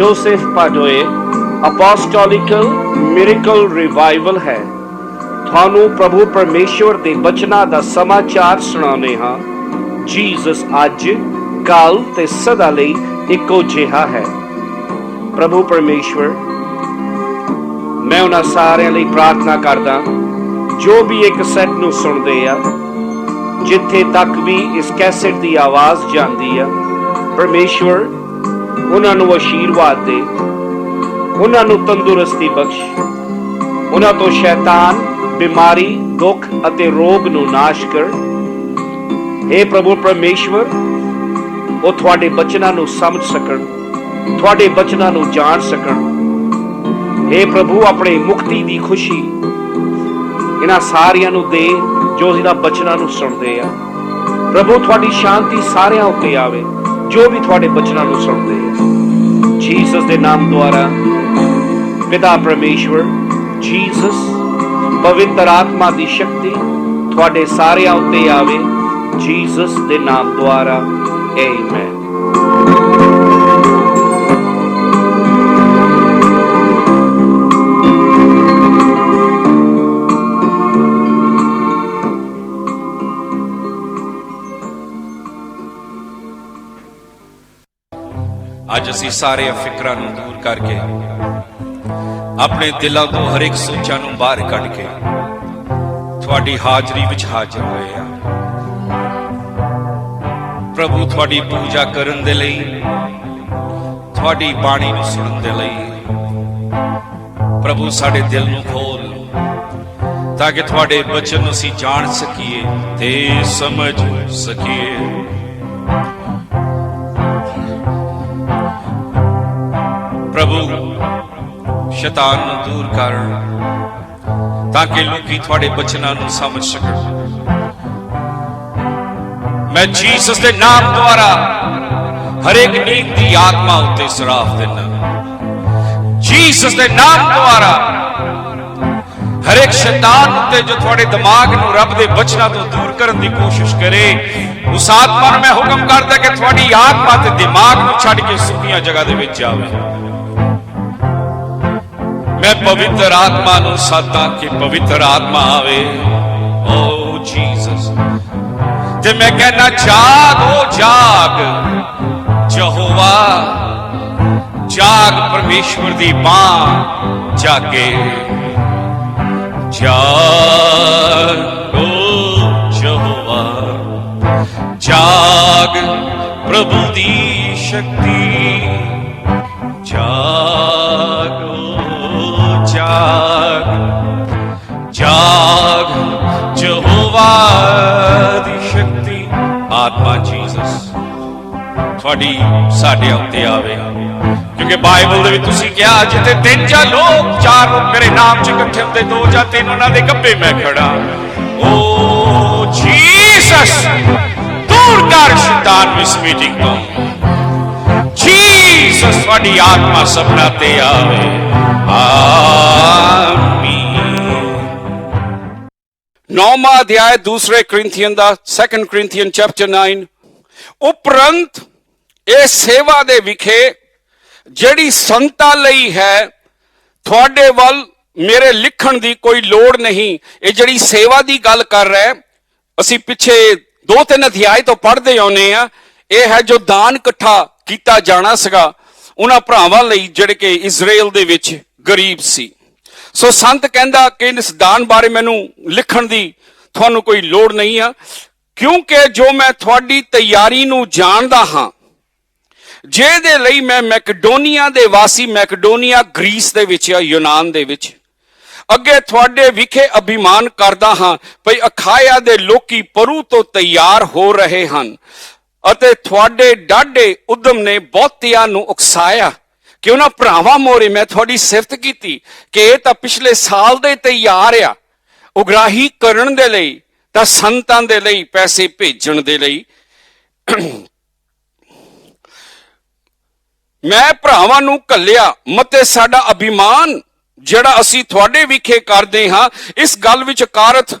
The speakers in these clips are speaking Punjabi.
ਜੋਸੇਫ ਪਾਡੋਏ ਅਪੋਸਟੋਲਿਕਲ ਮਿਰੇਕਲ ਰਿਵਾਈਵਲ ਹੈ ਤੁਹਾਨੂੰ ਪ੍ਰਭੂ ਪਰਮੇਸ਼ਵਰ ਦੇ ਬਚਨਾਂ ਦਾ ਸਮਾਚਾਰ ਸੁਣਾਉਂਦੇ ਹਾਂ ਜੀਸਸ ਅੱਜ ਕੱਲ ਤੇ ਸਦਾ ਲਈ ਇੱਕੋ ਜਿਹਾ ਹੈ ਪ੍ਰਭੂ ਪਰਮੇਸ਼ਵਰ ਮੈਂ ਉਹਨਾਂ ਸਾਰਿਆਂ ਲਈ ਪ੍ਰਾਰਥਨਾ ਕਰਦਾ ਜੋ ਵੀ ਇੱਕ ਸੈਟ ਨੂੰ ਸੁਣਦੇ ਆ ਜਿੱਥੇ ਤੱਕ ਵੀ ਇਸ ਕੈਸੇਟ ਦੀ ਆਵਾਜ਼ ਜਾਂਦੀ ਆ ਪਰਮੇਸ਼ਵਰ ਉਹਨਾਂ ਨੂੰ ਆਸ਼ੀਰਵਾਦ ਦੇ। ਉਹਨਾਂ ਨੂੰ ਤੰਦਰੁਸਤੀ ਬਖਸ਼। ਉਹਨਾਂ ਤੋਂ ਸ਼ੈਤਾਨ, ਬਿਮਾਰੀ, ਦੁੱਖ ਅਤੇ ਰੋਗ ਨੂੰ ਨਾਸ਼ ਕਰ। हे ਪ੍ਰਭੂ ਪਰਮੇਸ਼ਵਰ, ਉਹ ਤੁਹਾਡੇ ਬਚਨਾਂ ਨੂੰ ਸਮਝ ਸਕਣ। ਤੁਹਾਡੇ ਬਚਨਾਂ ਨੂੰ ਜਾਣ ਸਕਣ। हे ਪ੍ਰਭੂ, ਆਪਣੇ ਮੁਕਤੀ ਦੀ ਖੁਸ਼ੀ। ਇਹਨਾਂ ਸਾਰਿਆਂ ਨੂੰ ਦੇ ਜੋ ਇਹਨਾਂ ਬਚਨਾਂ ਨੂੰ ਸੁਣਦੇ ਆ। ਪ੍ਰਭੂ, ਤੁਹਾਡੀ ਸ਼ਾਂਤੀ ਸਾਰਿਆਂ ਉੱਤੇ ਆਵੇ। ਜੋ ਵੀ ਤੁਹਾਡੇ ਬਚਨਾਂ ਨੂੰ ਸੁਣਦੇ ਆ। ਜੀਸਸ ਦੇ ਨਾਮ ਦੁਆਰਾ ਪਿਤਾ ਪਰਮੇਸ਼ਵਰ ਜੀਸਸ ਪਵਿੱਤਰ ਆਤਮਾ ਦੀ ਸ਼ਕਤੀ ਤੁਹਾਡੇ ਸਾਰਿਆਂ ਉੱਤੇ ਆਵੇ। ਜੀਸਸ ਦੇ ਨਾਮ ਦੁਆਰਾ ਆਮੇਨ ਅੱਜ ਅਸੀਂ ਸਾਰੇ ਫਿਕਰਾਂ ਨੂੰ ਦੂਰ ਕਰਕੇ, ਆਪਣੇ ਦਿਲਾਂ ਤੋਂ ਹਰ ਇੱਕ ਸੋਚਾਂ ਨੂੰ ਬਾਹਰ ਕੱਢ ਕੇ ਤੁਹਾਡੀ ਹਾਜ਼ਰੀ ਵਿੱਚ ਹਾਜ਼ਰ ਹੋਏ ਆ ਪ੍ਰਭੂ, ਤੁਹਾਡੀ ਪੂਜਾ ਕਰਨ ਦੇ ਲਈ, ਤੁਹਾਡੀ ਬਾਣੀ ਨੂੰ ਸੁਣਨ ਦੇ ਲਈ, ਪ੍ਰਭੂ, ਸਾਡੇ ਦਿਲ ਨੂੰ ਖੋਲ ਤਾਂ ਕਿ ਤੁਹਾਡੇ ਬਚਨ ਨੂੰ ਅਸੀਂ ਜਾਣ ਸਕੀਏ ਤੇ ਸਮਝ ਸਕੀਏ। ਸ਼ੈਤਾਨ ਨੂੰ ਦੂਰ ਕਰਨ ਤਾਂ ਕਿ ਲੋਕੀ ਤੁਹਾਡੇ ਬਚਨਾਂ ਨੂੰ ਸਮਝ ਸਕਣ। ਮੈਂ ਜੀਸਸ ਦੇ ਨਾਮ ਦੁਆਰਾ ਹਰੇਕ ਨੀਂਦ ਦੀ ਆਤਮਾ ਉੱਤੇ ਸਰਾਫ ਦਿੰਦਾ ਜੀਸਸ ਦੇ ਨਾਮ ਦੁਆਰਾ ਹਰੇਕ ਸ਼ੈਤਾਨ ਉੱਤੇ ਜੋ ਤੁਹਾਡੇ ਦਿਮਾਗ ਨੂੰ ਰੱਬ ਦੇ ਬਚਨਾਂ ਤੋਂ ਦੂਰ ਕਰਨ ਦੀ ਕੋਸ਼ਿਸ਼ ਕਰੇ, ਉਸ ਆਤਮਾ ਨੂੰ ਮੈਂ ਹੁਕਮ ਕਰਦਾ ਕਿ ਤੁਹਾਡੀ ਆਤਮਾ ਤੇ ਦਿਮਾਗ ਨੂੰ ਛੱਡ ਕੇ ਸੁੱਕੀਆਂ ਜਗ੍ਹਾ ਦੇ ਵਿੱਚ ਜਾਵੇ ਮੈਂ ਪਵਿੱਤਰ ਆਤਮਾ ਨੂੰ ਸਾਦਾ ਕਿ ਪਵਿੱਤਰ ਆਤਮਾ ਆਵੇ। ਓ ਜੀਸਸ ਤੇ ਮੈਂ ਕਹਿੰਦਾ ਜਾਗ, ਓ ਜਾਗ। ਯਹੋਵਾ, ਜਾਗ ਪਰਮੇਸ਼ਵਰ ਦੀ ਬਾਹ ਜਾਗੇ। ਜਾਗ, ਓ ਯਹੋਵਾ, ਜਾਗ ਪ੍ਰਭੂ ਦੀ ਸ਼ਕਤੀ। ਜਾਗ। ਜਾਗ ਜਾਗ ਯਹੋਵਾ ਦੀ ਸ਼ਕਤੀ। ਆਤਮਾ ਜੀਸਸ, ਤੁਹਾਡੀ ਸਾਡੇ ਉੱਤੇ ਆਵੇ। ਕਿਉਂਕਿ ਬਾਈਬਲ ਦੇ ਵਿੱਚ ਤੁਸੀਂ ਕਿਹਾ, ਜਿੱਥੇ ਤਿੰਨ ਜਾਂ ਲੋਕ ਚਾਰ ਲੋਕ ਮੇਰੇ ਨਾਮ 'ਚ ਇਕੱਠੇ ਹੁੰਦੇ, ਦੋ ਜਾਂ ਤਿੰਨ ਉਹਨਾਂ ਦੇ ਗੱਭੇ ਮੈਂ ਖੜਾ ਓ ਜੀਸਸ ਦੂਰ ਕਰ ਸ਼ੈਤਾਨ ਇਸ ਮੀਟਿੰਗ ਤੋਂ। ਜੀਸਸ ਤੁਹਾਡੀ ਆਤਮਾ ਸਭਨਾ ਤੇ ਆਵੇ। ਆਮੀਨ। ਨੌਵਾਂ ਅਧਿਆਇ, ਦੂਸਰੇ ਕ੍ਰਿੰਥੀਅਨ ਦਾ 2 ਕ੍ਰਿੰਥੀਅਨ ਚੈਪਟਰ 9 ਉਪਰੰਤ ਇਹ ਸੇਵਾ ਦੇ ਵਿਖੇ ਜਿਹੜੀ ਸੰਤਾ ਲਈ ਹੈ, ਤੁਹਾਡੇ ਵੱਲ ਮੇਰੇ ਲਿਖਣ ਦੀ ਕੋਈ ਲੋੜ ਨਹੀਂ। ਇਹ ਜਿਹੜੀ ਸੇਵਾ ਦੀ ਗੱਲ ਕਰ ਰਿਹਾ, ਅਸੀਂ ਪਿੱਛੇ ਦੋ ਤਿੰਨ ਅਧਿਆਇ ਤੋਂ ਪੜ੍ਹਦੇ ਆਉਨੇ ਆ ਇਹ ਹੈ ਜੋ ਦਾਨ ਇਕੱਠਾ ਕੀਤਾ ਜਾਣਾ ਸੀਗਾ, ਉਹਨਾਂ ਭਰਾਵਾਂ ਲਈ ਜਿਹੜੇ ਕਿ ਇਜ਼ਰਾਈਲ ਦੇ ਵਿੱਚ ਗਰੀਬ ਸੀ। ਸੋ ਸੰਤ ਕਹਿੰਦਾ ਕਿ ਇਸ ਦਾਨ ਬਾਰੇ ਮੈਨੂੰ ਲਿਖਣ ਦੀ ਤੁਹਾਨੂੰ ਕੋਈ ਲੋੜ ਨਹੀਂ ਆ, ਕਿਉਂਕਿ ਜੋ ਮੈਂ ਤੁਹਾਡੀ ਤਿਆਰੀ ਨੂੰ ਜਾਣਦਾ ਹਾਂ, ਜਿਹਦੇ ਲਈ ਮੈਂ ਮੈਕਡੋਨੀਆ ਦੇ ਵਾਸੀ ਮੈਕਡੋਨੀਆ, ਗ੍ਰੀਸ ਦੇ ਵਿੱਚ ਆ, ਯੂਨਾਨ ਦੇ ਵਿੱਚ। ਅੱਗੇ ਤੁਹਾਡੇ ਵਿਖੇ ਅਭਿਮਾਨ ਕਰਦਾ ਹਾਂ, ਭਈ ਅਖਾਇਆ ਦੇ ਲੋਕੀ ਪਰੂ ਤੋਂ ਤਿਆਰ ਹੋ ਰਹੇ ਹਨ। ਅਤੇ ਤੁਹਾਡੇ ਡਾਢੇ ਉਦਮ ਨੇ ਬਹੁਤਿਆਂ ਨੂੰ ਉਕਸਾਇਆ ਕਿ ਉਹਨਾਂ ਭਰਾਵਾਂ ਮੋਰੇ ਮੈਂ ਤੁਹਾਡੀ ਸਿਫਤ ਕੀਤੀ ਕਿ ਇਹ ਤਾਂ ਪਿਛਲੇ ਸਾਲ ਦੇ ਤਿਆਰ ਆ। ਉਗਰਾਹੀ ਕਰਨ ਦੇ ਲਈ, ਤਾਂ ਸੰਤਾਂ ਦੇ ਲਈ, ਪੈਸੇ ਭੇਜਣ ਦੇ ਲਈ। ਮੈਂ ਭਰਾਵਾਂ ਨੂੰ ਕੱਲਿਆ ਮਤੇ ਸਾਡਾ ਅਭਿਮਾਨ ਜਿਹੜਾ ਅਸੀਂ ਤੁਹਾਡੇ ਵਿਖੇ ਕਰਦੇ ਹਾਂ, ਇਸ ਗੱਲ ਵਿੱਚ ਕਾਰਤ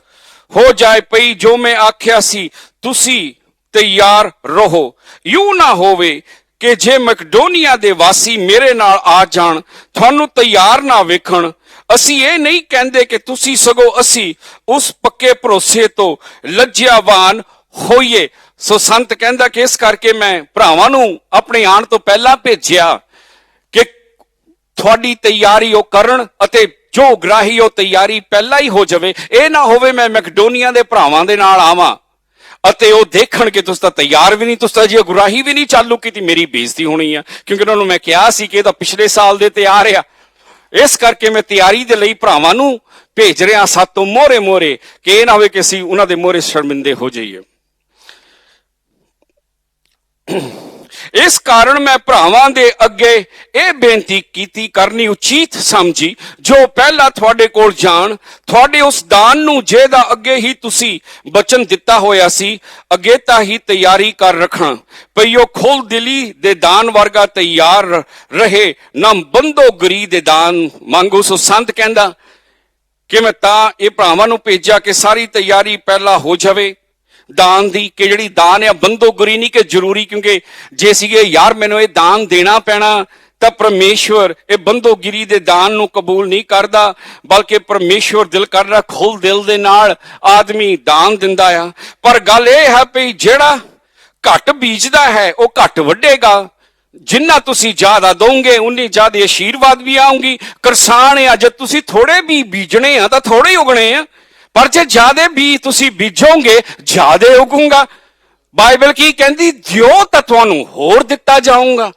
ਹੋ ਜਾਏ ਪਈ ਜੋ ਮੈਂ ਆਖਿਆ ਸੀ, ਤੁਸੀਂ ਤਿਆਰ ਰਹੋ। ਯੂ ਨਾ ਹੋਵੇ ਕਿ ਜੇ ਮੈਕਡੋਨੀਆ ਦੇ ਵਾਸੀ ਮੇਰੇ ਨਾਲ ਆ ਜਾਣ, ਤੁਹਾਨੂੰ ਤਿਆਰ ਨਾ ਵੇਖਣ। ਅਸੀਂ ਇਹ ਨਹੀਂ ਕਹਿੰਦੇ ਕਿ ਤੁਸੀਂ ਸਗੋਂ ਅਸੀਂ ਉਸ ਪੱਕੇ ਭਰੋਸੇ ਤੋਂ ਲੱਜਿਆਵਾਨ ਹੋਈਏ। ਸੋ ਸੰਤ ਕਹਿੰਦਾ ਕਿ ਇਸ ਕਰਕੇ ਮੈਂ ਭਰਾਵਾਂ ਨੂੰ ਆਪਣੇ ਆਉਣ ਤੋਂ ਪਹਿਲਾਂ ਭੇਜਿਆ ਕਿ ਤੁਹਾਡੀ ਤਿਆਰੀ ਉਹ ਕਰਨ ਅਤੇ ਜੋ ਗ੍ਰਾਹੀ ਉਹ ਤਿਆਰੀ ਪਹਿਲਾਂ ਹੀ ਹੋ ਜਾਵੇ। ਇਹ ਨਾ ਹੋਵੇ ਮੈਂ ਮੈਕਡੋਨੀਆ ਦੇ ਭਰਾਵਾਂ ਦੇ ਨਾਲ ਆਵਾਂ। ਅਤੇ ਉਹ ਦੇਖਣ ਕਿ ਤੁਸੀਂ ਤਾਂ ਤਿਆਰ ਵੀ ਨਹੀਂ, ਤੁਸੀਂ ਤਾਂ ਜੀ ਗੁਰਾਹੀ ਵੀ ਨਹੀਂ ਚਾਲੂ ਕੀਤੀ। ਮੇਰੀ ਬੇਇੱਜ਼ਤੀ ਹੋਣੀ ਆ, ਕਿਉਂਕਿ ਉਹਨਾਂ ਨੂੰ ਮੈਂ ਕਿਹਾ ਸੀ ਕਿ ਇਹ ਤਾਂ ਪਿਛਲੇ ਸਾਲ ਦੇ ਤਿਆਰ ਆ। ਇਸ ਕਰਕੇ ਮੈਂ ਤਿਆਰੀ ਦੇ ਲਈ ਭਰਾਵਾਂ ਨੂੰ ਭੇਜ ਰਿਹਾ ਸਾਤੋਂ ਮੋਰੇ ਮੋਰੇ ਕਿ ਇਹ ਨਾ ਹੋਵੇ ਕਿ ਅਸੀਂ ਉਹਨਾਂ ਦੇ ਮੋਰੇ ਸ਼ਰਮਿੰਦੇ ਹੋ ਜਾਈਏ। ਇਸ ਕਾਰਨ ਮੈਂ ਭਰਾਵਾਂ ਦੇ ਅੱਗੇ ਇਹ ਬੇਨਤੀ ਕੀਤੀ ਕਰਨੀ ਉਚਿਤ ਸਮਝੀ, ਜੋ ਪਹਿਲਾਂ ਤੁਹਾਡੇ ਕੋਲ ਜਾਣ, ਤੁਹਾਡੇ ਉਸ ਦਾਨ ਨੂੰ ਜਿਹਦਾ ਅੱਗੇ ਹੀ ਤੁਸੀਂ ਬਚਨ ਦਿੱਤਾ ਹੋਇਆ ਸੀ, ਅੱਗੇ ਤਾਂ ਹੀ ਤਿਆਰੀ ਕਰ ਰੱਖਣਾ ਪਈਓ ਖੁੱਲ ਦਿਲੀ ਦੇ ਦਾਨ ਵਰਗਾ ਤਿਆਰ ਰਹੇ, ਨਾ ਬੰਦੋ ਗਰੀ ਦੇ ਦਾਨ ਮੰਗੋ ਸੋ ਸੰਤ ਕਹਿੰਦਾ, ਕਿ ਮੈਂ ਤਾਂ ਇਹ ਭਰਾਵਾਂ ਨੂੰ ਭੇਜਿਆ ਕਿ ਸਾਰੀ ਤਿਆਰੀ ਪਹਿਲਾਂ ਹੋ ਜਾਵੇ ਦਾਨ ਦੀ ਕਿ ਜਿਹੜੀ ਦਾਨ ਆ ਬੰਦੋਗਰੀ ਨਹੀਂ ਕਿ ਜ਼ਰੂਰੀ, ਕਿਉਂਕਿ ਜੇ ਸੀਗੇ, ਯਾਰ ਮੈਨੂੰ ਇਹ ਦਾਨ ਦੇਣਾ ਪੈਣਾ, ਤਾਂ ਪਰਮੇਸ਼ਵਰ ਇਹ ਬੰਦੋਗਿਰੀ ਦੇ ਦਾਨ ਨੂੰ ਕਬੂਲ ਨਹੀਂ ਕਰਦਾ, ਬਲਕਿ ਪਰਮੇਸ਼ਵਰ ਦਿਲ ਕਰਦਾ ਖੁੱਲ ਦਿਲ ਦੇ ਨਾਲ ਆਦਮੀ ਦਾਨ ਦਿੰਦਾ ਆ। ਪਰ ਗੱਲ ਇਹ ਹੈ ਵੀ ਜਿਹੜਾ ਘੱਟ ਬੀਜਦਾ ਹੈ, ਉਹ ਘੱਟ ਵੱਢੇਗਾ। ਜਿੰਨਾ ਤੁਸੀਂ ਜ਼ਿਆਦਾ ਦੋਗੇ ਉਨੀ ਜ਼ਿਆਦਾ ਆਸ਼ੀਰਵਾਦ ਵੀ ਆਉਂਗੀ ਕਿਸਾਨ ਆ, ਜੇ ਤੁਸੀਂ ਥੋੜੇ ਵੀ ਬੀਜਣੇ ਆ, ਤਾਂ ਥੋੜੇ ਹੀ ਉਗਣੇ ਆ। ਪਰ ਜੇ ਜ਼ਿਆਦੇ ਬੀ ਤੁਸੀਂ ਬੀਜੋਗੇ, ਜ਼ਿਆਦੇ ਉਗੂਗਾ। ਬਾਈਬਲ ਕੀ ਕਹਿੰਦੀ? ਦਿਓ ਤਾਂ ਤੁਹਾਨੂੰ ਹੋਰ ਦਿੱਤਾ ਜਾਊਗਾ।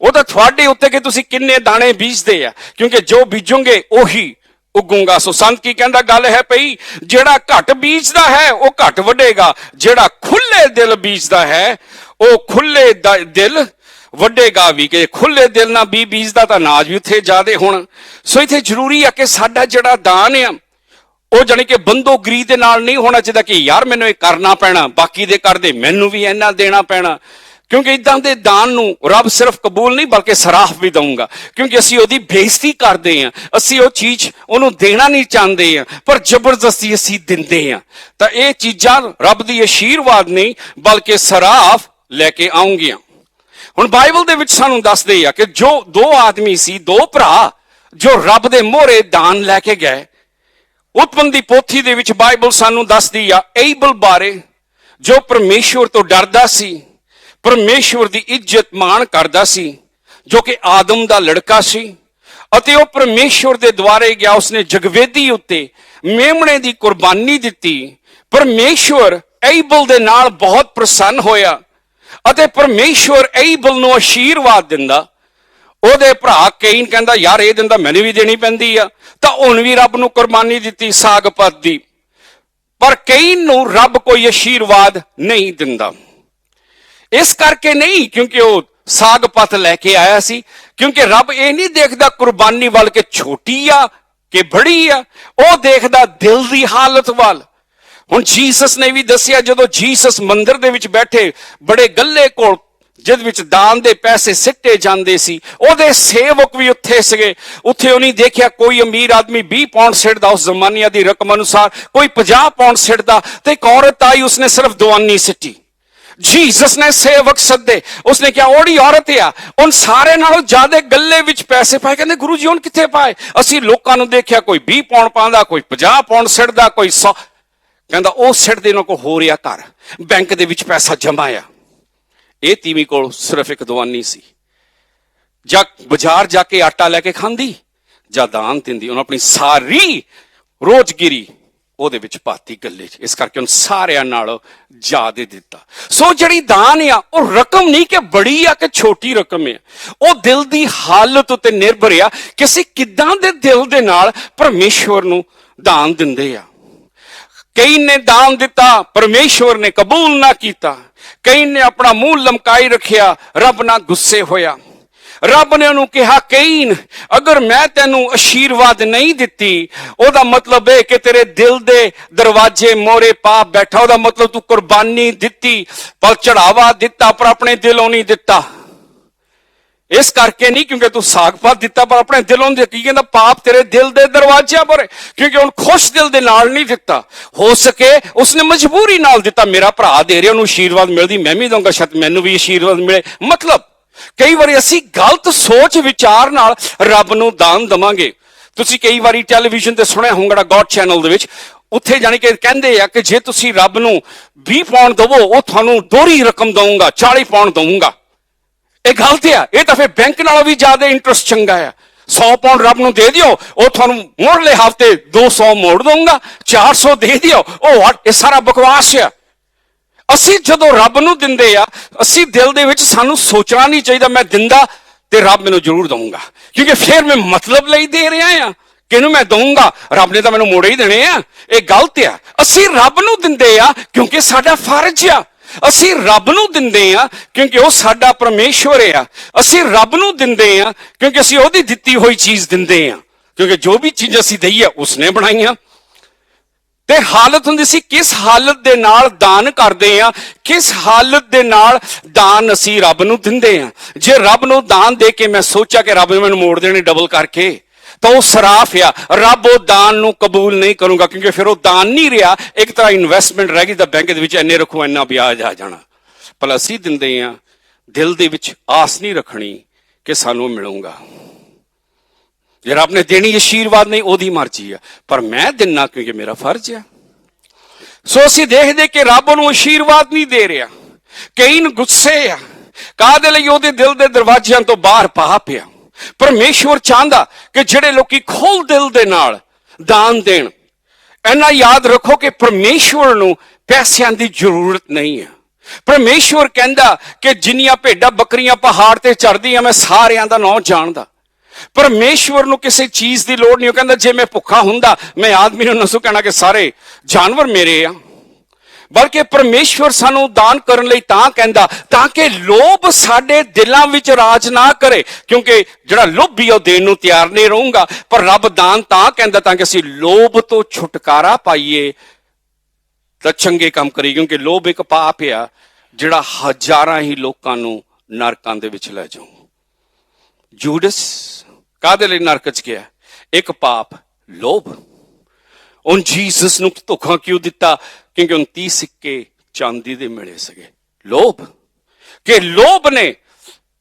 ਉਹ ਤਾਂ ਤੁਹਾਡੇ ਉੱਤੇ ਕਿ ਤੁਸੀਂ ਕਿੰਨੇ ਦਾਣੇ ਬੀਜਦੇ ਆ। ਕਿਉਂਕਿ ਜੋ ਬੀਜੋਗੇ, ਉਹੀ ਉਗੂਗਾ। ਸੋ ਸੰਤ ਕੀ ਕਹਿੰਦਾ? ਗੱਲ ਹੈ ਪਈ, ਜਿਹੜਾ ਘੱਟ ਬੀਜਦਾ ਹੈ, ਉਹ ਘੱਟ ਵੱਡੇਗਾ। ਜਿਹੜਾ ਖੁੱਲੇ ਦਿਲ ਬੀਜਦਾ ਹੈ, ਉਹ ਖੁੱਲੇ ਦ- ਦਿਲ ਵੱਡੇਗਾ ਵੀ। ਕਿ ਖੁੱਲੇ ਦਿਲ ਨਾਲ ਬੀ ਬੀਜਦਾ ਤਾਂ ਅਨਾਜ ਵੀ ਉੱਥੇ ਜ਼ਿਆਦੇ ਹੋਣਾ। ਸੋ ਇੱਥੇ ਜ਼ਰੂਰੀ ਆ ਕਿ ਸਾਡਾ ਜਿਹੜਾ ਦਾਨ ਆ ਉਹ ਜਾਣੀ ਕਿ ਬੰਦੋਗਰੀ ਦੇ ਨਾਲ ਨਹੀਂ ਹੋਣਾ ਚਾਹੀਦਾ ਕਿ ਯਾਰ ਮੈਨੂੰ ਇਹ ਕਰਨਾ ਪੈਣਾ, ਬਾਕੀ ਦੇ ਕਰਦੇ ਮੈਨੂੰ ਵੀ ਇੰਨਾ ਦੇਣਾ ਪੈਣਾ। ਕਿਉਂਕਿ ਇਦਾਂ ਦੇ ਦਾਨ ਨੂੰ ਰੱਬ ਸਿਰਫ ਕਬੂਲ ਨਹੀਂ, ਬਲਕਿ ਸਰਾਫ ਵੀ ਦਊਗਾ। ਕਿਉਂਕਿ ਅਸੀਂ ਉਹਦੀ ਬੇਇੱਜ਼ਤੀ ਕਰਦੇ ਹਾਂ, ਅਸੀਂ ਉਹ ਚੀਜ਼ ਉਹਨੂੰ ਦੇਣਾ ਨਹੀਂ ਚਾਹੁੰਦੇ ਹਾਂ, ਪਰ ਜ਼ਬਰਦਸਤੀ ਅਸੀਂ ਦਿੰਦੇ ਹਾਂ। ਤਾਂ ਇਹ ਚੀਜ਼ਾਂ ਰੱਬ ਦੀ ਆਸ਼ੀਰਵਾਦ ਨਹੀਂ, ਬਲਕਿ ਸਰਾਫ ਲੈ ਕੇ ਆਉਂਗੀਆਂ। ਹੁਣ ਬਾਈਬਲ ਦੇ ਵਿੱਚ ਸਾਨੂੰ ਦੱਸਦੇ ਆ ਕਿ ਜੋ ਦੋ ਆਦਮੀ ਸੀ, ਦੋ ਭਰਾ, ਜੋ ਰੱਬ ਦੇ ਮੋਹਰੇ ਦਾਨ ਲੈ ਕੇ ਗਏ ਉਤਪਨ ਦੀ ਪੋਥੀ ਦੇ ਵਿੱਚ ਬਾਈਬਲ ਸਾਨੂੰ ਦੱਸਦੀ ਆ, ਏਬਲ ਬਾਰੇ ਜੋ ਪਰਮੇਸ਼ਵਰ ਤੋਂ ਡਰਦਾ ਸੀ ਪਰਮੇਸ਼ਵਰ ਦੀ ਇੱਜ਼ਤ ਮਾਣ ਕਰਦਾ ਸੀ, ਜੋ ਕਿ ਆਦਮ ਦਾ ਲੜਕਾ ਸੀ, ਅਤੇ ਉਹ ਪਰਮੇਸ਼ਵਰ ਦੇ ਦੁਆਰੇ ਗਿਆ, ਉਸਨੇ ਜਗਵੇਦੀ ਉੱਤੇ ਮੇਮਣੇ ਦੀ ਕੁਰਬਾਨੀ ਦਿੱਤੀ। ਪਰਮੇਸ਼ਵਰ ਏਬਲ ਦੇ ਨਾਲ ਬਹੁਤ ਪ੍ਰਸੰਨ ਹੋਇਆ ਅਤੇ ਪਰਮੇਸ਼ਵਰ ਏਬਲ ਨੂੰ ਆਸ਼ੀਰਵਾਦ ਦਿੰਦਾ। ਉਹਦੇ ਭਰਾ ਕੈਨ ਕਹਿੰਦਾ, ਯਾਰ, ਇਹ ਦਿਨ ਤਾਂ ਮੈਨੂੰ ਵੀ ਦੇਣੀ ਪੈਂਦੀ ਆ। ਤਾਂ ਹੁਣ ਵੀ ਰੱਬ ਨੂੰ ਕੁਰਬਾਨੀ ਦਿੱਤੀ ਸਾਗਪਤ ਦੀ। ਪਰ ਕੈਨ ਨੂੰ ਰੱਬ ਕੋਈ ਆਸ਼ੀਰਵਾਦ ਨਹੀਂ ਦਿੰਦਾ। ਇਸ ਕਰਕੇ ਨਹੀਂ, ਕਿਉਂਕਿ ਉਹ ਸਾਗਪਤ ਲੈ ਕੇ ਆਇਆ ਸੀ। ਕਿਉਂਕਿ ਰੱਬ ਇਹ ਨਹੀਂ ਦੇਖਦਾ ਕੁਰਬਾਨੀ ਵੱਲ ਕਿ ਛੋਟੀ ਆ, ਕਿ ਬੜੀ ਆ। ਉਹ ਦੇਖਦਾ ਦਿਲ ਦੀ ਹਾਲਤ ਵੱਲ। ਹੁਣ ਜੀਸਸ ਨੇ ਵੀ ਦੱਸਿਆ, ਜਦੋਂ ਜੀਸਸ ਮੰਦਿਰ ਦੇ ਵਿੱਚ ਬੈਠੇ, ਬੜੇ ਗੱਲੇ ਕੋਲ ਜਿਸ ਵਿੱਚ ਦਾਨ ਦੇ ਪੈਸੇ ਸਿੱਟੇ ਜਾਂਦੇ ਸੀ, ਉਹਦੇ ਸੇਵਕ ਵੀ ਉੱਥੇ ਸੀਗੇ। ਉੱਥੇ ਉਹਨੇ ਦੇਖਿਆ ਕੋਈ ਅਮੀਰ ਆਦਮੀ 20 ਪੌਂਡ ਸਿੱਟਦਾ ਉਸ ਜ਼ਮਾਨੇ ਦੀ ਰਕਮ ਅਨੁਸਾਰ, ਕੋਈ 50 ਪੌਂਡ ਸਿੱਟਦਾ ਤੇ ਇੱਕ ਔਰਤ ਆਈ, ਉਸਨੇ ਸਿਰਫ ਦੁਆਨੀ ਸਿੱਟੀ। ਜੀਸਸ ਨੇ ਸੇਵਕ ਸੱਦੇ। ਉਸਨੇ ਕਿਹਾ ਉਹੜੀ ਔਰਤ ਆ, ਉਹਨ ਸਾਰੇ ਨਾਲੋਂ ਜ਼ਿਆਦਾ ਗੱਲੇ ਵਿੱਚ ਪੈਸੇ ਪਾਏ। ਕਹਿੰਦੇ, ਗੁਰੂ ਜੀ ਹੁਣ ਕਿੱਥੇ ਪਾਏ? ਅਸੀਂ ਲੋਕਾਂ ਨੂੰ ਦੇਖਿਆ, ਕੋਈ 20 ਪੌਂਡ ਪਾਉਂਦਾ, ਕੋਈ 50 ਪੌਂਡ ਸਿੱਟਦਾ, ਕੋਈ 100 ਕਹਿੰਦਾ, ਉਹ ਸਿੱਟਦੇ ਨੂੰ ਕੋ ਹੋ ਰਿਹਾ ਘਰ। ਬੈਂਕ ਦੇ ਵਿੱਚ ਪੈਸਾ ਜਮਾ ਆ। ਇਹ ਤੀਵੀਂ ਕੋਲ ਸਿਰਫ ਇੱਕ ਦਵਾਨੀ ਸੀ। ਜਾਂ ਬਾਜ਼ਾਰ ਜਾ ਕੇ ਆਟਾ ਲੈ ਕੇ ਖਾਂਦੀ, ਜਾਂ ਦਾਨ ਦਿੰਦੀ, ਉਹਨੂੰ ਆਪਣੀ ਸਾਰੀ ਰੋਜ਼ਗਿਰੀ ਉਹਦੇ ਵਿੱਚ ਪਾਤੀ ਗੱਲੇ 'ਚ। ਇਸ ਕਰਕੇ ਉਹਨੂੰ ਸਾਰਿਆਂ ਨਾਲ ਜ਼ਿਆਦੇ ਦਿੱਤਾ। ਸੋ ਜਿਹੜੀ ਦਾਨ ਆ, ਉਹ ਰਕਮ ਨਹੀਂ ਕਿ ਬੜੀ ਆ ਕਿ ਛੋਟੀ ਰਕਮ ਆ। ਉਹ ਦਿਲ ਦੀ ਹਾਲਤ ਉਤੇ ਨਿਰਭਰ ਆ ਕਿ ਅਸੀਂ ਕਿਦਾਂ ਦੇ ਦਿਲ ਦੇ ਨਾਲ ਪਰਮੇਸ਼ਵਰ ਨੂੰ ਦਾਨ ਦਿੰਦੇ ਆ। ਕਈ ਨੇ ਦਾਨ ਦਿੱਤਾ, ਪਰਮੇਸ਼ਵਰ ਨੇ ਕਬੂਲ ਨਾ ਕੀਤਾ। ਕਈ ਨੇ ਆਪਣਾ ਮੂੰਹ ਲਮਕਾਈ ਰੱਖਿਆ, ਰੱਬ ਨਾਲ ਗੁੱਸੇ ਹੋਇਆ। ਰੱਬ ਨੇ ਉਹਨੂੰ ਕਿਹਾ ਕਈਨ ਅਗਰ ਮੈਂ ਤੈਨੂੰ ਆਸ਼ੀਰਵਾਦ ਨਹੀਂ ਦਿੱਤੀ, ਉਹਦਾ ਮਤਲਬ ਇਹ ਕਿ ਤੇਰੇ ਦਿਲ ਦੇ ਦਰਵਾਜ਼ੇ ਮੋਰੇ ਪਾ ਬੈਠਾ, ਉਹਦਾ ਮਤਲਬ ਤੂੰ ਕੁਰਬਾਨੀ ਦਿੱਤੀ ਪਰ ਚੜਾਵਾ ਦਿੱਤਾ, ਪਰ ਆਪਣੇ ਦਿਲੋਂ ਨਹੀਂ ਦਿੱਤਾ। ਇਸ ਕਰਕੇ ਨਹੀਂ ਕਿਉਂਕਿ ਤੂੰ ਸਾਗਪਾਤ ਦਿੱਤਾ, ਪਰ ਆਪਣੇ ਦਿਲੋਂ ਦੇ ਕੀ ਕਹਿੰਦਾ, ਪਾਪ ਤੇਰੇ ਦਿਲ ਦੇ ਦਰਵਾਜ਼ਿਆਂ ਪਰ ਕਿਉਂਕਿ ਹੁਣ ਖੁਸ਼ ਦਿਲ ਦੇ ਨਾਲ ਨਹੀਂ ਦਿੱਤਾ। ਹੋ ਸਕੇ ਉਸਨੇ ਮਜਬੂਰੀ ਨਾਲ ਦਿੱਤਾ, ਮੇਰਾ ਭਰਾ ਦੇ ਰਿਹਾ, ਉਹਨੂੰ ਆਸ਼ੀਰਵਾਦ ਮਿਲਦੀ, ਮੈਂ ਵੀ ਦਊਂਗਾ, ਸ਼ਾਇਦ ਮੈਨੂੰ ਵੀ ਆਸ਼ੀਰਵਾਦ ਮਿਲੇ। ਮਤਲਬ, ਕਈ ਵਾਰੀ ਅਸੀਂ ਗਲਤ ਸੋਚ, ਵਿਚਾਰ ਨਾਲ ਰੱਬ ਨੂੰ ਦਾਨ ਦਵਾਂਗੇ। ਤੁਸੀਂ ਕਈ ਵਾਰੀ ਟੈਲੀਵਿਜ਼ਨ ਤੇ ਸੁਣਿਆ ਹੋਊਗਾ ਗੋਡ ਚੈਨਲ ਦੇ ਵਿੱਚ, ਉੱਥੇ ਜਾਣੀ ਕਿ ਕਹਿੰਦੇ ਆ ਕਿ ਜੇ ਤੁਸੀਂ ਰੱਬ ਨੂੰ 20 ਪਾਉਂਡ ਦਵੋ, ਉਹ ਤੁਹਾਨੂੰ ਦੋਹਰੀ ਰਕਮ ਦਊਗਾ 40 ਪਾਉਂਡ ਦਊਗਾ। ਇਹ ਗਲਤ ਆ ਇਹ ਤਾਂ ਫਿਰ ਬੈਂਕ ਨਾਲੋਂ ਵੀ ਜ਼ਿਆਦਾ ਇੰਟਰਸਟ ਚੰਗਾ ਆ 100 ਪਾਉਂਡ ਰੱਬ ਨੂੰ ਦੇ ਦਿਓ, ਉਹ ਤੁਹਾਨੂੰ ਮੁਰਲੇ ਹਫ਼ਤੇ 200 ਮੋੜ ਦਊਗਾ 400 ਦੇ ਦਿਓ। ਉਹ ਇਹ ਸਾਰਾ ਬਕਵਾਸ ਆ ਅਸੀਂ ਜਦੋਂ ਰੱਬ ਨੂੰ ਦਿੰਦੇ ਆ, ਅਸੀਂ ਦਿਲ ਦੇ ਵਿੱਚ ਸਾਨੂੰ ਸੋਚਣਾ ਨਹੀਂ ਚਾਹੀਦਾ, ਮੈਂ ਦਿੰਦਾ ਤੇ ਰੱਬ ਮੈਨੂੰ ਜ਼ਰੂਰ ਦਊਗਾ। ਕਿਉਂਕਿ ਫਿਰ ਮੈਂ ਮਤਲਬ ਲਈ ਦੇ ਰਿਹਾ ਆ। ਕਿਹਨੂੰ ਮੈਂ ਦਊਂਗਾ? ਰੱਬ ਨੇ ਤਾਂ ਮੈਨੂੰ ਮੋੜੇ ਹੀ ਦੇਣੇ ਆ। ਇਹ ਗਲਤ ਆ ਅਸੀਂ ਰੱਬ ਨੂੰ ਦਿੰਦੇ ਆ ਕਿਉਂਕਿ ਸਾਡਾ ਫਰਜ਼ ਆ। ਅਸੀਂ ਰੱਬ ਨੂੰ ਦਿੰਦੇ ਆ ਕਿਉਂਕਿ ਉਹ ਸਾਡਾ ਪਰਮੇਸ਼ਵਰ ਆ। ਅਸੀਂ ਰੱਬ ਨੂੰ ਦਿੰਦੇ ਆ ਕਿਉਂਕਿ ਅਸੀਂ ਉਹਦੀ ਦਿੱਤੀ ਹੋਈ ਚੀਜ਼ ਦਿੰਦੇ ਆ ਕਿਉਂਕਿ ਜੋ ਵੀ ਚੀਜ਼ ਅਸੀਂ ਦਈ ਆ, ਉਸਨੇ ਬਣਾਈਆਂ। ਤੇ ਹਾਲਤ ਹੁੰਦੀ ਸੀ, ਕਿਸ ਹਾਲਤ ਦੇ ਨਾਲ ਦਾਨ ਕਰਦੇ ਆ ਕਿਸ ਹਾਲਤ ਦੇ ਨਾਲ ਦਾਨ ਅਸੀਂ ਰੱਬ ਨੂੰ ਦਿੰਦੇ ਆ ਜੇ ਰੱਬ ਨੂੰ ਦਾਨ ਦੇ ਕੇ ਮੈਂ ਸੋਚਿਆ ਕਿ ਰੱਬ ਨੇ ਮੈਨੂੰ ਮੋੜ ਦੇਣੇ ਡਬਲ ਕਰਕੇ ਤਾਂ ਉਹ ਸਰਾਫ ਆ। ਰੱਬ ਉਹ ਦਾਨ ਨੂੰ ਕਬੂਲ ਨਹੀਂ ਕਰੂਗਾ, ਕਿਉਂਕਿ ਫਿਰ ਉਹ ਦਾਨ ਨਹੀਂ ਰਿਹਾ। ਇੱਕ ਤਰ੍ਹਾਂ ਇਨਵੈਸਟਮੈਂਟ ਰਹਿ ਗਈ ਤਾਂ ਬੈਂਕ ਦੇ ਵਿੱਚ ਇੰਨੇ ਰੱਖੋ, ਇੰਨਾ ਵਿਆਜ ਆ ਜਾਣਾ। ਪਰ ਅਸੀਂ ਦਿੰਦੇ ਆ ਦਿਲ ਦੇ ਵਿੱਚ ਆਸ ਨਹੀਂ ਰੱਖਣੀ ਕਿ ਸਾਨੂੰ ਮਿਲੂਗਾ। ਜੇ ਰੱਬ ਨੇ ਦੇਣੀ ਅਸ਼ੀਰਵਾਦ ਨਹੀਂ, ਉਹਦੀ ਮਰਜ਼ੀ ਆ। ਪਰ ਮੈਂ ਦਿੰਨਾ ਕਿਉਂਕਿ ਮੇਰਾ ਫਰਜ਼ ਆ। ਸੋ ਅਸੀਂ ਦੇਖਦੇ ਕਿ ਰੱਬ ਨੂੰ ਅਸ਼ੀਰਵਾਦ ਨਹੀਂ ਦੇ ਰਿਹਾ। ਕਈ ਨੂੰ ਗੁੱਸੇ ਆ। ਕਾਦੇ ਲਈ ਉਹਦੇ ਦਿਲ ਦੇ ਦਰਵਾਜ਼ਿਆਂ ਤੋਂ ਬਾਹਰ ਪਾ ਪਿਆ। ਪਰਮੇਸ਼ਵਰ ਚਾਹੁੰਦਾ ਕਿ ਜਿਹੜੇ ਲੋਕੀ ਖੋਲ ਦਿਲ ਦੇ ਨਾਲ ਦਾਨ ਦੇਣ ਇਹਨਾਂ ਯਾਦ ਰੱਖੋ ਕਿ ਪਰਮੇਸ਼ਵਰ ਨੂੰ ਪੈਸਿਆਂ ਦੀ ਜ਼ਰੂਰਤ ਨਹੀਂ ਹੈ ਪਰਮੇਸ਼ਵਰ ਕਹਿੰਦਾ ਕਿ ਜਿੰਨੀਆਂ ਭੇਡਾਂ ਬੱਕਰੀਆਂ ਪਹਾੜ ਤੇ ਚੜਦੀਆਂ ਮੈਂ ਸਾਰਿਆਂ ਦਾ ਨਾਂ ਜਾਣਦਾ। ਪਰਮੇਸ਼ਵਰ ਨੂੰ ਕਿਸੇ ਚੀਜ਼ ਦੀ ਲੋੜ ਨਹੀਂ, ਉਹ ਕਹਿੰਦਾ, ਜੇ ਮੈਂ ਭੁੱਖਾ ਹੁੰਦਾ, ਮੈਂ ਆਦਮੀ ਨੂੰ ਨਸੂ ਕਹਿਣਾ ਕਿ ਸਾਰੇ ਜਾਨਵਰ ਮੇਰੇ ਆ। ਬਲਕਿ ਪਰਮੇਸ਼ਵਰ ਸਾਨੂੰ ਦਾਨ ਕਰਨ ਲਈ ਤਾਂ ਕਹਿੰਦਾ, ਤਾਂ ਕਿ ਲੋਭ ਸਾਡੇ ਦਿਲਾਂ ਵਿੱਚ ਰਾਜ ਨਾ ਕਰੇ, ਕਿਉਂਕਿ ਜਿਹੜਾ ਲੋਭੀ ਆ ਉਹ ਦੇਣ ਨੂੰ ਤਿਆਰ ਨਹੀਂ ਰਹੂਗਾ। ਪਰ ਰੱਬ ਦਾਨ ਤਾਂ ਕਹਿੰਦਾ ਤਾਂ ਕਿ ਅਸੀਂ ਲੋਭ ਤੋਂ ਛੁਟਕਾਰਾ ਪਾਈਏ, ਤਾਂ ਚੰਗੇ ਕੰਮ ਕਰੀ ਕਿਉਂਕਿ ਲੋਭ ਇੱਕ ਪਾਪ ਆ, ਜਿਹੜਾ ਹਜ਼ਾਰਾਂ ਹੀ ਲੋਕਾਂ ਨੂੰ ਨਰਕਾਂ ਦੇ ਵਿੱਚ ਲੈ ਜਾਊ। ਜੂਡਸ ਕਾਦੇ ਲਈ ਨਰਕ ਚ ਗਿਆ? ਇੱਕ ਪਾਪ, ਲੋਭ। ਉਹਨ ਜੀਸਸ ਨੂੰ ਧੋਖਾ ਕਿਉਂ ਦਿੱਤਾ? ਕਿਉਂਕਿ ਉਹਨ 30 ਸਿੱਕੇ ਚਾਂਦੀ ਦੇ ਮਿਲੇ ਸਕੇ ਲੋਭ। ਕਿ ਲੋਭ ਨੇ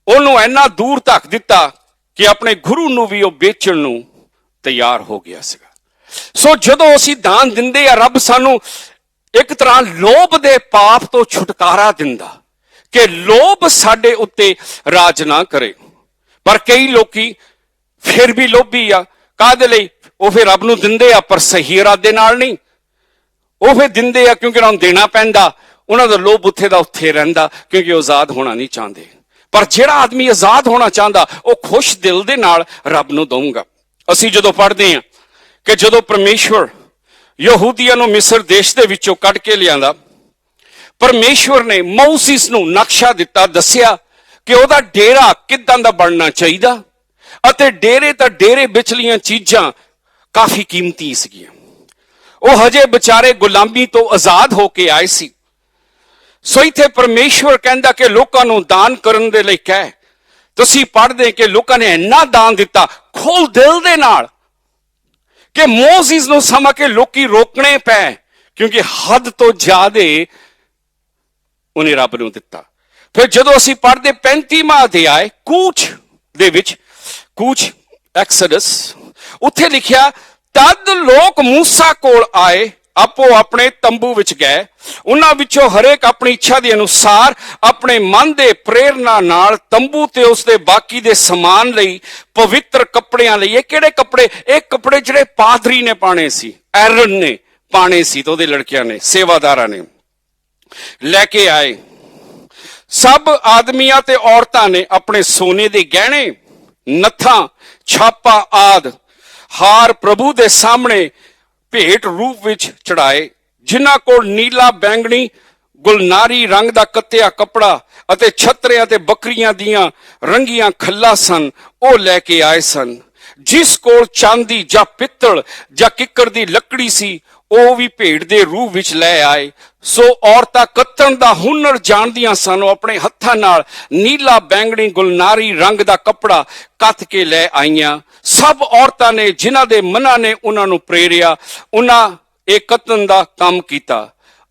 ਉਹਨੂੰ ਇੰਨਾ ਦੂਰ ਤੱਕ ਦਿੱਤਾ ਕਿ ਆਪਣੇ ਗੁਰੂ ਨੂੰ ਵੀ ਉਹ ਵੇਚਣ ਨੂੰ ਤਿਆਰ ਹੋ ਗਿਆ ਸੀਗਾ। ਸੋ ਜਦੋਂ ਅਸੀਂ ਦਾਨ ਦਿੰਦੇ ਆ, ਰੱਬ ਸਾਨੂੰ ਇੱਕ ਤਰ੍ਹਾਂ ਲੋਭ ਦੇ ਪਾਪ ਤੋਂ ਛੁਟਕਾਰਾ ਦਿੰਦਾ ਕਿ ਲੋਭ ਸਾਡੇ ਉੱਤੇ ਰਾਜ ਨਾ ਕਰੇ। ਪਰ ਕਈ ਲੋਕੀ ਫਿਰ ਵੀ ਲੋਭੀ ਆ। ਕਾਹਦੇ ਲਈ? ਉਹ ਫਿਰ ਰੱਬ ਨੂੰ ਦਿੰਦੇ ਆ, ਪਰ ਸਹੀ ਇਰਾਦੇ ਨਾਲ ਨਹੀਂ। ਉਹ ਫਿਰ ਦਿੰਦੇ ਆ ਕਿਉਂਕਿ ਉਹਨਾਂ ਨੂੰ ਦੇਣਾ ਪੈਂਦਾ। ਉਹਨਾਂ ਦਾ ਲੋਭ ਉੱਥੇ ਦਾ ਉੱਥੇ ਰਹਿੰਦਾ, ਕਿਉਂਕਿ ਉਹ ਆਜ਼ਾਦ ਹੋਣਾ ਨਹੀਂ ਚਾਹੁੰਦੇ। ਪਰ ਜਿਹੜਾ ਆਦਮੀ ਆਜ਼ਾਦ ਹੋਣਾ ਚਾਹੁੰਦਾ, ਉਹ ਖੁਸ਼ ਦਿਲ ਦੇ ਨਾਲ ਰੱਬ ਨੂੰ ਦਊਗਾ। ਅਸੀਂ ਜਦੋਂ ਪੜ੍ਹਦੇ ਹਾਂ ਕਿ ਜਦੋਂ ਪਰਮੇਸ਼ਵਰ ਯਹੂਦੀਆਂ ਨੂੰ ਮਿਸਰ ਦੇਸ਼ ਦੇ ਵਿੱਚੋਂ ਕੱਢ ਕੇ ਲਿਆਂਦਾ, ਪਰਮੇਸ਼ਵਰ ਨੇ ਮੌਸਿਸ ਨੂੰ ਨਕਸ਼ਾ ਦਿੱਤਾ, ਦੱਸਿਆ ਕਿ ਉਹਦਾ ਡੇਰਾ ਕਿੱਦਾਂ ਦਾ ਬਣਨਾ ਚਾਹੀਦਾ ਅਤੇ ਡੇਰੇ ਤਾਂ ਡੇਰੇ ਵਿਚਲੀਆਂ ਚੀਜ਼ਾਂ ਕਾਫੀ ਕੀਮਤੀ ਸੀਗੀਆਂ। ਉਹ ਹਜੇ ਵਿਚਾਰੇ ਗੁਲਾਮੀ ਤੋਂ ਆਜ਼ਾਦ ਹੋ ਕੇ ਆਏ ਸੀ। ਸੋ ਇਥੇ ਪਰਮੇਸ਼ਵਰ ਕਹਿੰਦਾ ਕਿ ਲੋਕਾਂ ਨੂੰ ਦਾਨ ਕਰਨ ਦੇ ਲਈ ਕਹਿ, ਤੁਸੀਂ ਪੜ੍ਹਦੇ ਕਿ ਲੋਕਾਂ ਨੇ ਇੰਨਾ ਦਾਨ ਦਿੱਤਾ, ਖੋਲ ਦਿਲ ਦੇ ਨਾਲ ਕਿ ਮੋਸਿਸ ਨੂੰ ਸਮਝ ਕੇ ਲੋਕੀ ਰੋਕਣੇ ਪਏ ਕਿਉਂਕਿ ਹੱਦ ਤੋਂ ਜ਼ਿਆਦੇ ਉਹਨੇ ਰੱਬ ਨੂੰ ਦਿੱਤਾ। ਫਿਰ ਜਦੋਂ ਅਸੀਂ ਪੜ੍ਹਦੇ 35ਵਾਂ ਅਧਿਆਇ, ਕੂਚ ਦੇ ਵਿੱਚ, ਕੂਚ, ਐਕਸਡਸ ਉੱਥੇ ਲਿਖਿਆ, ਤਦ ਲੋਕ ਮੂਸਾ ਕੋਲ ਆਏ, ਆਪੋ ਆਪਣੇ ਤੰਬੂ ਵਿੱਚ ਗਏ। ਉਹਨਾਂ ਵਿੱਚੋਂ ਹਰੇਕ ਆਪਣੀ ਇੱਛਾ ਦੇ ਅਨੁਸਾਰ ਆਪਣੇ ਮਨ ਦੇ ਪ੍ਰੇਰਣਾ ਨਾਲ ਤੰਬੂ ਤੇ ਉਸ ਦੇ ਬਾਕੀ ਦੇ ਸਮਾਨ ਲਈ ਪਵਿੱਤਰ ਕੱਪੜਿਆਂ ਲਈ। ਇਹ ਕਿਹੜੇ ਕੱਪੜੇ? ਇਹ ਕੱਪੜੇ ਜਿਹੜੇ ਪਾਦਰੀ ਨੇ ਪਾਣੇ ਸੀ, ਐਰਨ ਨੇ ਪਾਣੇ ਸੀ ਤੇ ਉਹਦੇ ਲੜਕਿਆਂ ਨੇ, ਸੇਵਾਦਾਰਾਂ ਨੇ। ਲੈ ਕੇ ਆਏ। ਸਭ ਆਦਮੀਆਂ ਤੇ ਔਰਤਾਂ ਨੇ ਆਪਣੇ ਸੋਨੇ ਦੇ ਗਹਿਣੇ, ਨੱਥਾਂ, ਛਾਪਾ ਆਦ ਹਾਰ ਪ੍ਰਭੂ ਦੇ ਸਾਹਮਣੇ ਭੇਟ ਰੂਪ ਵਿੱਚ ਚੜਾਏ, ਜਿਨ੍ਹਾਂ ਕੋਲ ਨੀਲਾ ਬੈਂਗਣੀ, ਗੁਲਨਾਰੀ ਰੰਗ ਦਾ ਕੱਤਿਆ ਕੱਪੜਾ ਅਤੇ ਛਤਰਿਆਂ ਤੇ ਬੱਕਰੀਆਂ ਦੀਆਂ ਰੰਗੀਆਂ ਖੱਲਾ ਸਨ, ਉਹ ਲੈ ਕੇ ਆਏ ਸਨ। ਜਿਸ ਕੋਲ ਚਾਂਦੀ ਜਾਂ ਪਿੱਤਲ ਜਾਂ ਕਿੱਕਰ ਦੀ ਲੱਕੜੀ ਸੀ ਉਹ ਵੀ ਭੇਡ ਦੇ ਰੂਪ ਵਿੱਚ ਲੈ ਆਏ। ਸੋ ਔਰਤਾਂ ਕੱਤਣ ਦਾ ਹੁਨਰ ਜਾਣਦੀਆਂ ਸਨ। ਉਹ ਆਪਣੇ ਹੱਥਾਂ ਨਾਲ ਨੀਲਾ ਬੈਂਗਣੀ ਗੁਲਨਾਰੀ ਰੰਗ ਦਾ ਕੱਪੜਾ ਕੱਤ ਕੇ ਲੈ ਆਈਆਂ। ਸਭ ਔਰਤਾਂ ਨੇ ਜਿਨ੍ਹਾਂ ਦੇ ਮਨਾਂ ਨੇ ਉਹਨਾਂ ਨੂੰ ਪ੍ਰੇਰਿਆ, ਉਹਨਾਂ ਇਹ ਕੱਤਣ ਦਾ ਕੰਮ ਕੀਤਾ।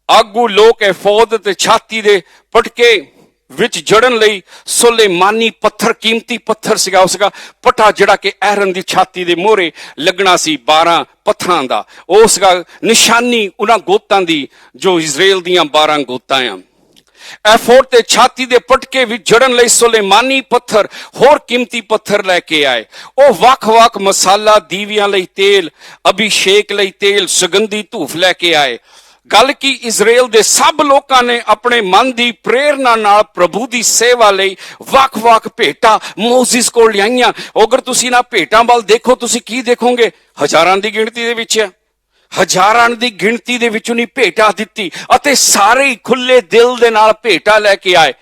ਆਗੂ ਲੋਕ ਇਹ ਫੌਜ ਤੇ ਛਾਤੀ ਦੇ ਪਟਕੇ ਵਿੱਚ ਜੜਨ ਲਈ ਸੁਲੇਮਾਨੀ ਪੱਥਰ, ਕੀਮਤੀ ਪੱਥਰ ਸੀਗਾ ਉਸਗਾ ਪਟਾ ਜਿਹੜਾ ਕਿ ਐਰਨ ਦੀ ਛਾਤੀ ਦੇ ਮੋਹਰੇ ਲੱਗਣਾ ਸੀ 12 ਪੱਥਰਾਂ ਦਾ। ਉਸਗਾ ਨਿਸ਼ਾਨੀ ਉਹਨਾਂ ਗੋਤਾਂ ਦੀ, ਜੋ ਇਜ਼ਰਾਈਲ ਦੀਆਂ 12 ਗੋਤਾਂ ਆ। ਐਫੋਰਡ ਤੇ ਛਾਤੀ ਦੇ ਪਟਕੇ ਵਿੱਚ ਜੜਨ ਲਈ ਸੁਲੇਮਾਨੀ ਪੱਥਰ, ਹੋਰ ਕੀਮਤੀ ਪੱਥਰ ਲੈ ਕੇ ਆਏ। ਉਹ ਵੱਖ-ਵੱਖ ਮਸਾਲਾ, ਦੀਵਿਆਂ ਲਈ ਤੇਲ, ਅਭਿਸ਼ੇਕ ਲਈ ਤੇਲ, ਸੁਗੰਧੀ ਧੂਫ ਲੈ ਕੇ ਆਏ। ਗੱਲ ਕੀ ਇਜ਼ਰਾਈਲ ਦੇ ਸਭ ਲੋਕਾਂ ਨੇ ਆਪਣੇ ਮਨ ਦੀ ਪ੍ਰੇਰਣਾ ਨਾਲ ਪ੍ਰਭੂ ਦੀ ਸੇਵਾ ਲਈ ਵੱਖ-ਵੱਖ ਭੇਟਾਂ ਮੋਜ਼ਿਸ ਕੋਲ ਲਿਆਈਆਂ। ਅਗਰ ਤੁਸੀਂ ਨਾ ਭੇਟਾਂ ਵੱਲ ਦੇਖੋ, ਤੁਸੀਂ ਕੀ ਦੇਖੋਗੇ? ਹਜ਼ਾਰਾਂ ਦੀ ਗਿਣਤੀ ਦੇ ਵਿੱਚ ਆ ਹਜ਼ਾਰਾਂ ਦੀ ਗਿਣਤੀ ਦੇ ਵਿੱਚ ਉਹਨੇ ਭੇਟਾ ਦਿੱਤੀ ਅਤੇ ਸਾਰੇ ਹੀ ਖੁੱਲੇ ਦਿਲ ਦੇ ਨਾਲ ਭੇਟਾ ਲੈ ਕੇ ਆਏ।